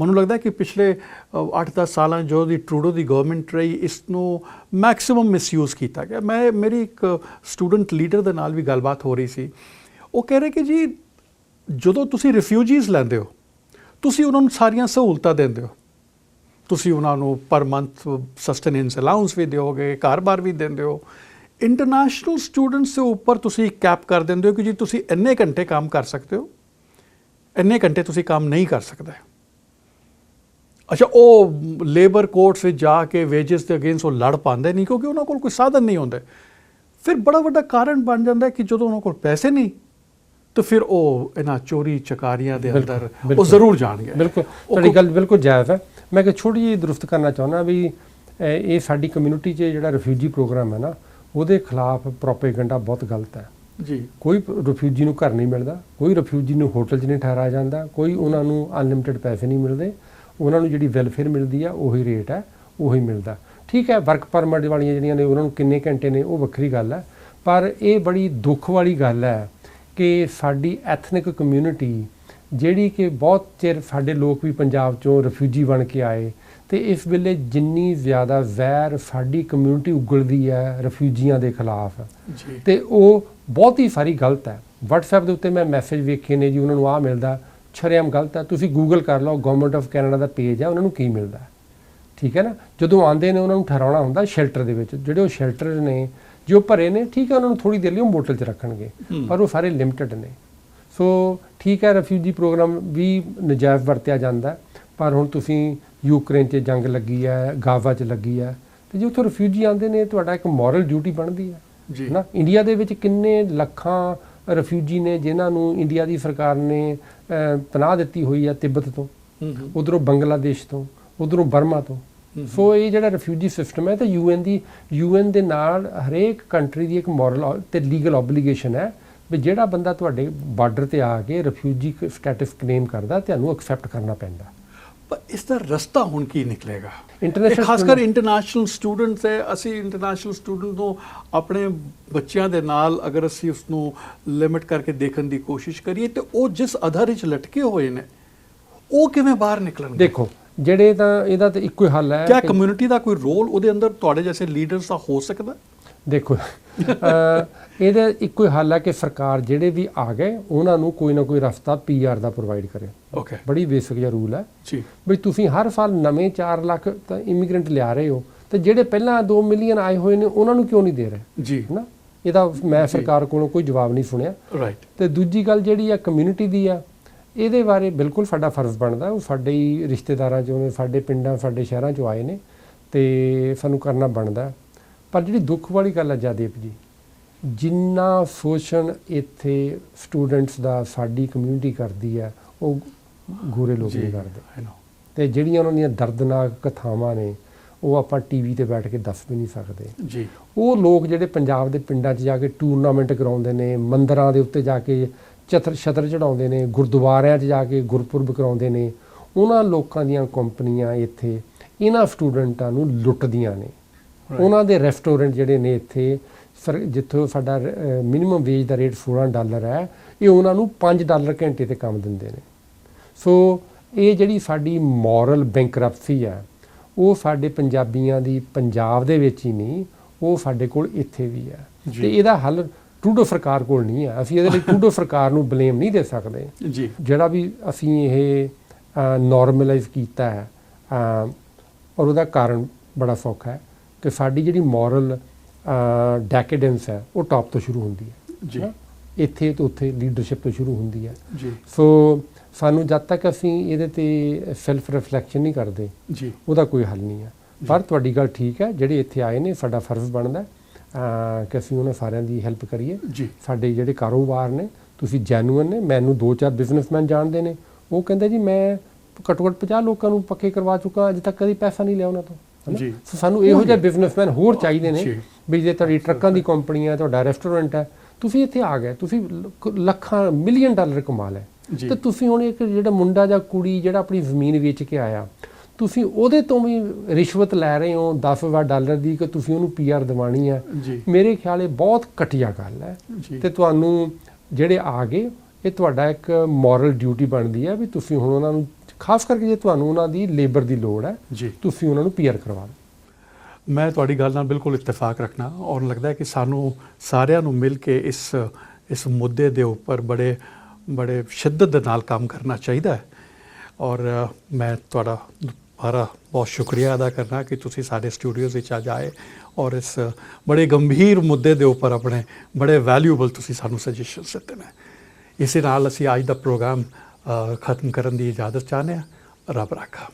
[SPEAKER 1] ਮੈਨੂੰ ਲੱਗਦਾ ਕਿ ਪਿਛਲੇ 8-10 ਸਾਲਾਂ ਜੋ ਦੀ ਟਰੂਡੋ ਦੀ ਗਵਰਨਮੈਂਟ ਰਹੀ ਇਸ ਨੂੰ ਮੈਕਸਿਮਮ ਮਿਸਯੂਜ਼ ਕੀਤਾ ਗਿਆ। ਮੈਂ, ਮੇਰੀ ਇੱਕ ਸਟੂਡੈਂਟ ਲੀਡਰ ਦੇ ਨਾਲ ਵੀ ਗੱਲਬਾਤ ਹੋ ਰਹੀ ਸੀ। ਉਹ ਕਹਿ ਰਹੇ ਕਿ ਜੀ, ਜਦੋਂ ਤੁਸੀਂ ਰਿਫਿਊਜੀਜ਼ ਲੈਂਦੇ ਹੋ, ਤੁਸੀਂ ਉਹਨਾਂ ਨੂੰ ਸਾਰੀਆਂ ਸਹੂਲਤਾਂ ਦਿੰਦੇ ਹੋ। ਤੁਸੀਂ ਉਹਨਾਂ ਨੂੰ ਪਰ ਮੰਥ ਸਸਟੇਨੈਂਸ ਅਲਾਉਂਸ ਵੀ ਦਿਓਗੇ, ਘਰ-ਬਾਰ ਵੀ ਦਿੰਦੇ ਹੋ। ਇੰਟਰਨੈਸ਼ਨਲ ਸਟੂਡੈਂਟਸ ਦੇ ਉੱਪਰ ਤੁਸੀਂ ਕੈਪ ਕਰ ਦਿੰਦੇ ਹੋ ਕਿ ਜੀ ਤੁਸੀਂ ਇੰਨੇ ਘੰਟੇ ਕੰਮ ਕਰ ਸਕਦੇ ਹੋ ਇੰਨੇ ਘੰਟੇ ਤੁਸੀਂ ਕੰਮ ਨਹੀਂ ਕਰ ਸਕਦੇ। ਅੱਛਾ ਉਹ ਲੇਬਰ ਕੋਰਟਸ ਵਿੱਚ ਜਾ ਕੇ ਵੇਜਸ ਦੇ ਅਗੇਂਸਟ ਉਹ ਲੜ ਪਾਉਂਦੇ ਨਹੀਂ ਕਿਉਂਕਿ ਉਹਨਾਂ ਕੋਲ ਕੋਈ ਸਾਧਨ ਨਹੀਂ ਹੁੰਦੇ। ਫਿਰ ਬੜਾ ਵੱਡਾ ਕਾਰਨ ਬਣ ਜਾਂਦਾ ਕਿ ਜਦੋਂ ਉਹਨਾਂ ਕੋਲ ਪੈਸੇ ਨਹੀਂ ਤਾਂ ਫਿਰ ਉਹ ਇਹਨਾਂ ਚੋਰੀ ਚਕਾਰੀਆਂ ਦੇ ਅੰਦਰ ਉਹ। ਜ਼ਰੂਰ ਜਾਣਗੇ।
[SPEAKER 2] ਬਿਲਕੁਲ ਤੁਹਾਡੀ ਗੱਲ ਬਿਲਕੁਲ ਜਾਇਜ਼ ਹੈ। ਮੈਂ ਕਿ ਛੋਟੀ ਜਿਹੀ ਦਰੁਸਤ ਕਰਨਾ ਚਾਹੁੰਦਾ ਵੀ ਇਹ ਸਾਡੀ ਕਮਿਊਨਿਟੀ 'ਚ ਜਿਹੜਾ ਰਿਫਿਊਜੀ ਪ੍ਰੋਗਰਾਮ ਹੈ ਨਾ ਉਹਦੇ ਖਿਲਾਫ ਪ੍ਰੋਪੇਗੈਂਡਾ ਬਹੁਤ ਗਲਤ ਹੈ।
[SPEAKER 1] ਜੀ।
[SPEAKER 2] ਕੋਈ ਰਿਫਿਊਜੀ ਨੂੰ ਘਰ ਨਹੀਂ ਮਿਲਦਾ ਕੋਈ ਰਿਫਿਊਜੀ ਨੂੰ ਹੋਟਲ 'ਚ ਨਹੀਂ ਠਹਿਰਾਇਆ ਜਾਂਦਾ ਕੋਈ ਉਹਨਾਂ ਨੂੰ ਅਨਲਿਮਿਟਿਡ ਪੈਸੇ ਨਹੀਂ ਮਿਲਦੇ ਉਹਨਾਂ ਨੂੰ ਜਿਹੜੀ ਵੈਲਫੇਅਰ ਮਿਲਦੀ ਆ ਉਹੀ ਰੇਟ ਹੈ ਉਹੀ ਮਿਲਦਾ। ਠੀਕ ਹੈ ਵਰਕ ਪਰਮਿਟ ਵਾਲੀਆਂ ਜਿਹੜੀਆਂ ਨੇ ਉਹਨਾਂ ਨੂੰ ਕਿੰਨੇ ਘੰਟੇ ਨੇ ਉਹ ਵੱਖਰੀ ਗੱਲ ਹੈ। ਪਰ ਇਹ ਬੜੀ ਦੁੱਖ ਵਾਲੀ ਗੱਲ ਹੈ ਕਿ ਸਾਡੀ ਐਥਨਿਕ ਕਮਿਊਨਿਟੀ ਜਿਹੜੀ ਕਿ ਬਹੁਤ ਚਿਰ ਸਾਡੇ ਲੋਕ ਵੀ ਪੰਜਾਬ ਚੋਂ ਰਿਫਿਊਜੀ ਬਣ ਕੇ ਆਏ ਤੇ ਇਸ ਵੇਲੇ ਜਿੰਨੀ ਜ਼ਿਆਦਾ ਜ਼ਹਿਰ ਸਾਡੀ ਕਮਿਊਨਿਟੀ ਉਗਲਦੀ ਹੈ ਰਿਫਿਊਜੀਆਂ ਦੇ ਖਿਲਾਫ। ਤੇ ਉਹ ਬਹੁਤ ਹੀ ਸਾਰੀ ਗਲਤ ਹੈ। WhatsApp ਦੇ ਉੱਤੇ ਮੈਂ ਮੈਸੇਜ ਵੇਖੇ ਨੇ ਜੀ ਉਹਨਾਂ ਨੂੰ ਆ ਮਿਲਦਾ ਸ਼ਰੇਆਮ ਗਲਤ ਹੈ ਤੁਸੀਂ ਗੂਗਲ ਕਰ ਲਓ ਗਵਰਨਮੈਂਟ ਆਫ ਕੈਨੇਡਾ ਦਾ ਪੇਜ ਹੈ ਉਹਨਾਂ ਨੂੰ ਕੀ ਮਿਲਦਾ। ਠੀਕ ਹੈ ਨਾ? ਜਦੋਂ ਆਉਂਦੇ ਨੇ ਉਹਨਾਂ ਨੂੰ ਠਹਿਰਾਉਣਾ ਹੁੰਦਾ ਸ਼ੈਲਟਰ ਦੇ ਵਿੱਚ। ਜਿਹੜੇ ਉਹ ਸ਼ੈਲਟਰ ਨੇ ਜੋ ਭਰੇ ਨੇ ਠੀਕ ਹੈ ਉਹਨਾਂ ਨੂੰ ਥੋੜੀ ਦੇਰ ਲਈ ਉਹ ਮੋਟਲ 'ਚ ਰੱਖਣਗੇ। ਪਰ ਉਹ ਸਾਰੇ ਲਿਮਟਿਡ ਨੇ। ਸੋ ਠੀਕ ਹੈ ਰਿਫਿਊਜੀ ਪ੍ਰੋਗਰਾਮ ਵੀ ਨਜਾਇਜ਼ ਵਰਤਿਆ ਜਾਂਦਾ ਪਰ ਹੁਣ ਤੁਸੀਂ ਯੂਕਰੇਨ 'ਚ ਜੰਗ ਲੱਗੀ ਹੈ ਗਾਜ਼ਾ 'ਚ ਲੱਗੀ ਹੈ ਤੇ ਜੇ ਉੱਥੋਂ ਰਿਫਿਊਜੀ ਆਉਂਦੇ ਨੇ ਤੁਹਾਡਾ ਇੱਕ ਮੋਰਲ ਡਿਊਟੀ ਬਣਦੀ ਹੈ
[SPEAKER 1] ਜੀ।
[SPEAKER 2] ਨਾ ਇੰਡੀਆ ਦੇ ਵਿੱਚ ਕਿੰਨੇ ਲੱਖਾਂ ਰਿਫਿਊਜੀ ਨੇ ਜਿਨ੍ਹਾਂ ਨੂੰ ਇੰਡੀਆ ਦੀ ਸਰਕਾਰ ਨੇ ਪਨਾਹ ਦਿੱਤੀ ਹੋਈ ਹੈ ਤਿੱਬਤ ਤੋਂ ਉਧਰੋਂ ਬੰਗਲਾਦੇਸ਼ ਤੋਂ ਉਧਰੋਂ ਬਰਮਾ ਤੋਂ। ਸੋ ਇਹ ਜਿਹੜਾ ਰਿਫਿਊਜੀ ਸਿਸਟਮ ਹੈ ਤਾਂ ਯੂਐਨ ਦੀ ਯੂਐਨ ਦੇ ਨਾਲ ਹਰੇਕ ਕੰਟਰੀ ਦੀ ਇੱਕ ਮੋਰਲ ਤੇ ਲੀਗਲ ਆਬਲੀਗੇਸ਼ਨ ਹੈ ਵੀ ਜਿਹੜਾ ਬੰਦਾ ਤੁਹਾਡੇ ਬਾਰਡਰ ਤੇ ਆ ਕੇ ਰਿਫਿਊਜੀ ਸਟੇਟਸ ਕਲੇਮ ਕਰਦਾ ਤੁਹਾਨੂੰ ਐਕਸੈਪਟ ਕਰਨਾ ਪੈਂਦਾ।
[SPEAKER 1] ਪਰ ਇਸ ਦਾ ਰਸਤਾ ਹੁਣ ਕੀ ਨਿਕਲੇਗਾ? ਇਹ ਖਾਸ ਕਰ ਇੰਟਰਨੈਸ਼ਨਲ ਸਟੂਡੈਂਟਸ ਹੈ ਅਸੀਂ ਇੰਟਰਨੈਸ਼ਨਲ ਸਟੂਡੈਂਟ ਨੂੰ ਆਪਣੇ ਬੱਚਿਆਂ ਦੇ ਨਾਲ ਅਗਰ ਅਸੀਂ ਉਸ ਨੂੰ ਲਿਮਿਟ ਕਰਕੇ ਦੇਖਣ ਦੀ ਕੋਸ਼ਿਸ਼ ਕਰੀਏ ਤੇ ਉਹ ਜਿਸ ਅਧਰ ਵਿੱਚ ਲਟਕੇ ਹੋਏ ਨੇ ਉਹ ਕਿਵੇਂ ਬਾਹਰ ਨਿਕਲਣਗੇ?
[SPEAKER 2] ਦੇਖੋ ਜਿਹੜੇ ਤਾਂ ਇਹਦਾ ਤਾਂ ਇੱਕੋ ਹੀ ਹੱਲ ਹੈ ਕਿ-
[SPEAKER 1] ਕਮਿਊਨਿਟੀ ਦਾ ਕੋਈ ਰੋਲ ਉਹਦੇ ਅੰਦਰ ਤੁਹਾਡੇ ਜੈਸੇ ਲੀਡਰਸ ਦਾ ਹੋ ਸਕਦਾ?
[SPEAKER 2] ਦੇਖੋ ਇਹਦਾ ਇੱਕੋ ਹੀ ਹੱਲ ਹੈ ਕਿ ਸਰਕਾਰ ਜਿਹੜੇ ਵੀ ਆ ਗਏ ਉਹਨਾਂ ਨੂੰ ਕੋਈ ਨਾ ਕੋਈ ਰਸਤਾ ਪੀਆਰ ਦਾ ਪ੍ਰੋਵਾਈਡ ਕਰੇ।
[SPEAKER 1] ਓਕੇ
[SPEAKER 2] ਬੜੀ ਬੇਸਿਕ ਜਿਹਾ ਰੂਲ ਹੈ।
[SPEAKER 1] ਜੀ।
[SPEAKER 2] ਵੀ ਤੁਸੀਂ ਹਰ ਸਾਲ ਨਵੇਂ 4 ਲੱਖ ਤਾਂ ਇਮੀਗ੍ਰੈਂਟ ਲਿਆ ਰਹੇ ਹੋ ਤੇ ਜਿਹੜੇ ਪਹਿਲਾਂ 2 ਮਿਲੀਅਨ ਆਏ ਹੋਏ ਨੇ ਉਹਨਾਂ ਨੂੰ ਕਿਉਂ ਨਹੀਂ ਦੇ ਰਹੇ?
[SPEAKER 1] ਜੀ।
[SPEAKER 2] ਹੈਨਾ? ਇਹਦਾ ਮੈਂ ਸਰਕਾਰ ਕੋਲੋਂ ਕੋਈ ਜਵਾਬ ਨਹੀਂ ਸੁਣਿਆ।
[SPEAKER 1] ਰਾਈਟ
[SPEAKER 2] ਤੇ ਦੂਜੀ ਗੱਲ ਜਿਹੜੀ ਆ ਕਮਿਊਨਿਟੀ ਦੀ ਆ ਇਹਦੇ ਬਾਰੇ ਬਿਲਕੁਲ ਸਾਡਾ ਫਰਜ਼ ਬਣਦਾ। ਉਹ ਸਾਡੇ ਹੀ ਰਿਸ਼ਤੇਦਾਰਾਂ ਚੋਂ ਸਾਡੇ ਪਿੰਡਾਂ ਸਾਡੇ ਸ਼ਹਿਰਾਂ ਚੋਂ ਆਏ ਨੇ ਤੇ ਸਾਨੂੰ ਕਰਨਾ ਬਣਦਾ। ਪਰ ਜਿਹੜੀ ਦੁੱਖ ਵਾਲੀ ਗੱਲ ਹੈ ਜਦੀਪ ਜੀ ਜਿੰਨਾ ਸ਼ੋਸ਼ਣ ਇੱਥੇ ਸਟੂਡੈਂਟਸ ਦਾ ਸਾਡੀ ਕਮਿਊਨਿਟੀ ਕਰਦੀ ਹੈ ਉਹ ਗੋਰੇ ਲੋਕ ਨਹੀਂ ਕਰਦੇ। ਤੇ ਜਿਹੜੀਆਂ ਉਹਨਾਂ ਦੀਆਂ ਦਰਦਨਾਕ ਕਥਾਵਾਂ ਨੇ ਉਹ ਆਪਾਂ ਟੀਵੀ ਤੇ ਬੈਠ ਕੇ ਦੱਸ ਵੀ ਨਹੀਂ ਸਕਦੇ।
[SPEAKER 1] ਜੀ।
[SPEAKER 2] ਉਹ ਲੋਕ ਜਿਹੜੇ ਪੰਜਾਬ ਦੇ ਪਿੰਡਾਂ 'ਚ ਜਾ ਕੇ ਟੂਰਨਾਮੈਂਟ ਕਰਾਉਂਦੇ ਨੇ ਮੰਦਰਾਂ ਦੇ ਉੱਤੇ ਜਾ ਕੇ ਚਤਰ ਛਤਰ ਚੜਾਉਂਦੇ ਨੇ ਗੁਰਦੁਆਰਿਆਂ 'ਚ ਜਾ ਕੇ ਗੁਰਪੁਰਬ ਕਰਾਉਂਦੇ ਨੇ ਉਹਨਾਂ ਲੋਕਾਂ ਦੀਆਂ ਕੰਪਨੀਆਂ ਇੱਥੇ ਇਹਨਾਂ ਸਟੂਡੈਂਟਾਂ ਨੂੰ ਲੁੱਟਦੀਆਂ ਨੇ. ਉਹਨਾਂ ਦੇ ਰੈਸਟੋਰੈਂਟ ਜਿਹੜੇ ਨੇ ਇੱਥੇ ਜਿੱਥੋਂ ਸਾਡਾ ਮਿਨੀਮਮ ਵੇਜ ਦਾ ਰੇਟ 16 ਡਾਲਰ ਹੈ ਇਹ ਉਹਨਾਂ ਨੂੰ 5 ਡਾਲਰ ਘੰਟੇ ਤੇ ਕੰਮ ਦਿੰਦੇ ਨੇ। ਸੋ ਇਹ ਜਿਹੜੀ ਸਾਡੀ ਮੋਰਲ ਬੈਂਕਰਪਸੀ ਹੈ ਉਹ ਸਾਡੇ ਪੰਜਾਬੀਆਂ ਦੀ ਪੰਜਾਬ ਦੇ ਵਿੱਚ ਹੀ ਨਹੀਂ ਉਹ ਸਾਡੇ ਕੋਲ ਇੱਥੇ ਵੀ ਹੈ। ਤੇ ਇਹਦਾ ਹੱਲ ਟਰੂਡੋ ਸਰਕਾਰ ਕੋਲ ਨਹੀਂ ਹੈ। ਅਸੀਂ ਇਹਦੇ ਲਈ ਟਰੂਡੋ ਸਰਕਾਰ ਨੂੰ ਬਲੇਮ ਨਹੀਂ ਦੇ ਸਕਦੇ।
[SPEAKER 1] ਜੀ।
[SPEAKER 2] ਜਿਹੜਾ ਵੀ ਅਸੀਂ ਇਹ ਨਾਰਮਲਾਈਜ਼ ਕੀਤਾ ਹੈ ਔਰ ਉਹਦਾ ਕਾਰਨ ਬੜਾ ਸੌਖਾ ਹੈ। ਕਿ ਸਾਡੀ ਜਿਹੜੀ ਮੋਰਲ ਡੈਕੇਡੈਂਸ ਹੈ ਉਹ ਟਾਪ ਤੋਂ ਸ਼ੁਰੂ ਹੁੰਦੀ ਹੈ।
[SPEAKER 1] ਜੀ?
[SPEAKER 2] ਇੱਥੇ ਤੋਂ ਉੱਥੇ ਲੀਡਰਸ਼ਿਪ ਤੋਂ ਸ਼ੁਰੂ ਹੁੰਦੀ ਹੈ।
[SPEAKER 1] ਜੀ।
[SPEAKER 2] ਸੋ ਸਾਨੂੰ ਜਦ ਤੱਕ ਅਸੀਂ ਇਹਦੇ ਤੇ ਸੈਲਫ ਰਿਫਲੈਕਸ਼ਨ ਨਹੀਂ ਕਰਦੇ
[SPEAKER 1] ਜੀ।
[SPEAKER 2] ਉਹਦਾ ਕੋਈ ਹੱਲ ਨਹੀਂ ਹੈ। ਪਰ ਤੁਹਾਡੀ ਗੱਲ ਠੀਕ ਹੈ ਜਿਹੜੇ ਇੱਥੇ ਆਏ ਨੇ ਸਾਡਾ ਫਰਜ਼ ਬਣਦਾ ਕਿ ਅਸੀਂ ਉਹਨਾਂ ਸਾਰਿਆਂ ਦੀ ਹੈਲਪ ਕਰੀਏ।
[SPEAKER 1] ਜੀ।
[SPEAKER 2] ਸਾਡੇ ਜਿਹੜੇ ਕਾਰੋਬਾਰ ਨੇ ਤੁਸੀਂ ਜੈਨੂਅਨ ਨੇ ਮੈਨੂੰ ਦੋ ਚਾਰ ਬਿਜ਼ਨਸਮੈਨ ਜਾਣਦੇ ਨੇ। ਉਹ ਕਹਿੰਦੇ ਜੀ ਮੈਂ ਘੱਟੋ ਘੱਟ 50 ਲੋਕਾਂ ਨੂੰ ਪੱਕੇ ਕਰਵਾ ਚੁੱਕਾ ਅਜੇ ਤੱਕ ਕਦੀ ਪੈਸਾ ਨਹੀਂ ਲਿਆ ਉਹਨਾਂ ਤੋਂ?
[SPEAKER 1] ਜੀ।
[SPEAKER 2] ਸੋ ਸਾਨੂੰ ਇਹੋ ਜਿਹੇ ਬਿਜ਼ਨਸਮੈਨ ਹੋਰ ਚਾਹੀਦੇ ਨੇ। ਵੀ ਜੇ ਤੁਹਾਡੀ ਟਰੱਕਾਂ ਦੀ ਕੰਪਨੀ ਹੈ ਤੁਹਾਡਾ ਰੈਸਟੋਰੈਂਟ ਹੈ ਤੁਸੀਂ ਇੱਥੇ ਆ ਗਏ ਤੁਸੀਂ ਲੱਖ- ਮਿਲੀਅਨ ਡਾਲਰ ਕਮਾ ਲਏ। ਤੇ ਤੁਸੀਂ ਹੁਣ ਇੱਕ ਜਿਹੜਾ ਮੁੰਡਾ ਜਾਂ ਕੁੜੀ ਜਿਹੜਾ ਆਪਣੀ ਜ਼ਮੀਨ ਵੇਚ ਕੇ ਆਇਆ ਤੁਸੀਂ ਉਹਦੇ ਤੋਂ ਵੀ ਰਿਸ਼ਵਤ ਲੈ ਰਹੇ ਹੋ 10 ਡਾਲਰ ਦੀ ਕਿ ਤੁਸੀਂ ਉਹਨੂੰ ਪੀਆਰ ਦਿਵਾਣੀ ਹੈ। ਮੇਰੇ ਖਿਆਲ ਇਹ ਬਹੁਤ ਘਟੀਆ ਗੱਲ ਹੈ। ਤੇ ਤੁਹਾਨੂੰ ਜਿਹੜੇ ਆ ਗਏ ਇਹ ਤੁਹਾਡਾ ਇੱਕ ਮੋਰਲ ਡਿਊਟੀ ਬਣਦੀ ਹੈ ਵੀ ਤੁਸੀਂ ਹੁਣ ਉਹਨਾਂ ਨੂੰ ਖਾਸ ਕਰਕੇ ਜੇ ਤੁਹਾਨੂੰ ਉਹਨਾਂ ਦੀ ਲੇਬਰ ਦੀ ਲੋੜ ਹੈ
[SPEAKER 1] ਜੀ।
[SPEAKER 2] ਤੁਸੀਂ ਉਹਨਾਂ ਨੂੰ ਪੀਆਰ ਕਰਵਾ ਦਿਓ।
[SPEAKER 1] ਮੈਂ ਤੁਹਾਡੀ ਗੱਲ ਨਾਲ ਬਿਲਕੁਲ ਇਤਫਾਕ ਰੱਖਣਾ ਔਰ ਲੱਗਦਾ ਹੈ ਕਿ ਸਾਨੂੰ ਸਾਰਿਆਂ ਨੂੰ ਮਿਲ ਕੇ ਇਸ ਇਸ ਮੁੱਦੇ ਦੇ ਉੱਪਰ ਬੜੇ ਬੜੇ ਸ਼ਿੱਦਤ ਦੇ ਨਾਲ ਕੰਮ ਕਰਨਾ ਚਾਹੀਦਾ ਹੈ। ਔਰ ਮੈਂ ਤੁਹਾਡਾ ਦੁਬਾਰਾ ਬਹੁਤ ਸ਼ੁਕਰੀਆ ਅਦਾ ਕਰਨਾ ਕਿ ਤੁਸੀਂ ਸਾਡੇ ਸਟੂਡੀਓਜ਼ ਵਿੱਚ ਅੱਜ ਆਏ ਔਰ ਇਸ ਬੜੇ ਗੰਭੀਰ ਮੁੱਦੇ ਦੇ ਉੱਪਰ ਆਪਣੇ ਬੜੇ ਵੈਲਿਊਬਲ ਤੁਸੀਂ ਸਾਨੂੰ ਸਜੈਸ਼ਨਸ ਦਿੱਤੇ ਨੇ। ਇਸੇ ਨਾਲ ਅਸੀਂ ਅੱਜ ਦਾ ਪ੍ਰੋਗਰਾਮ ਖਤਮ ਕਰਨ ਦੀ ਇਜਾਜ਼ਤ ਚਾਹਨੇ ਆ ਰੱਬ ਰਾਖਾ।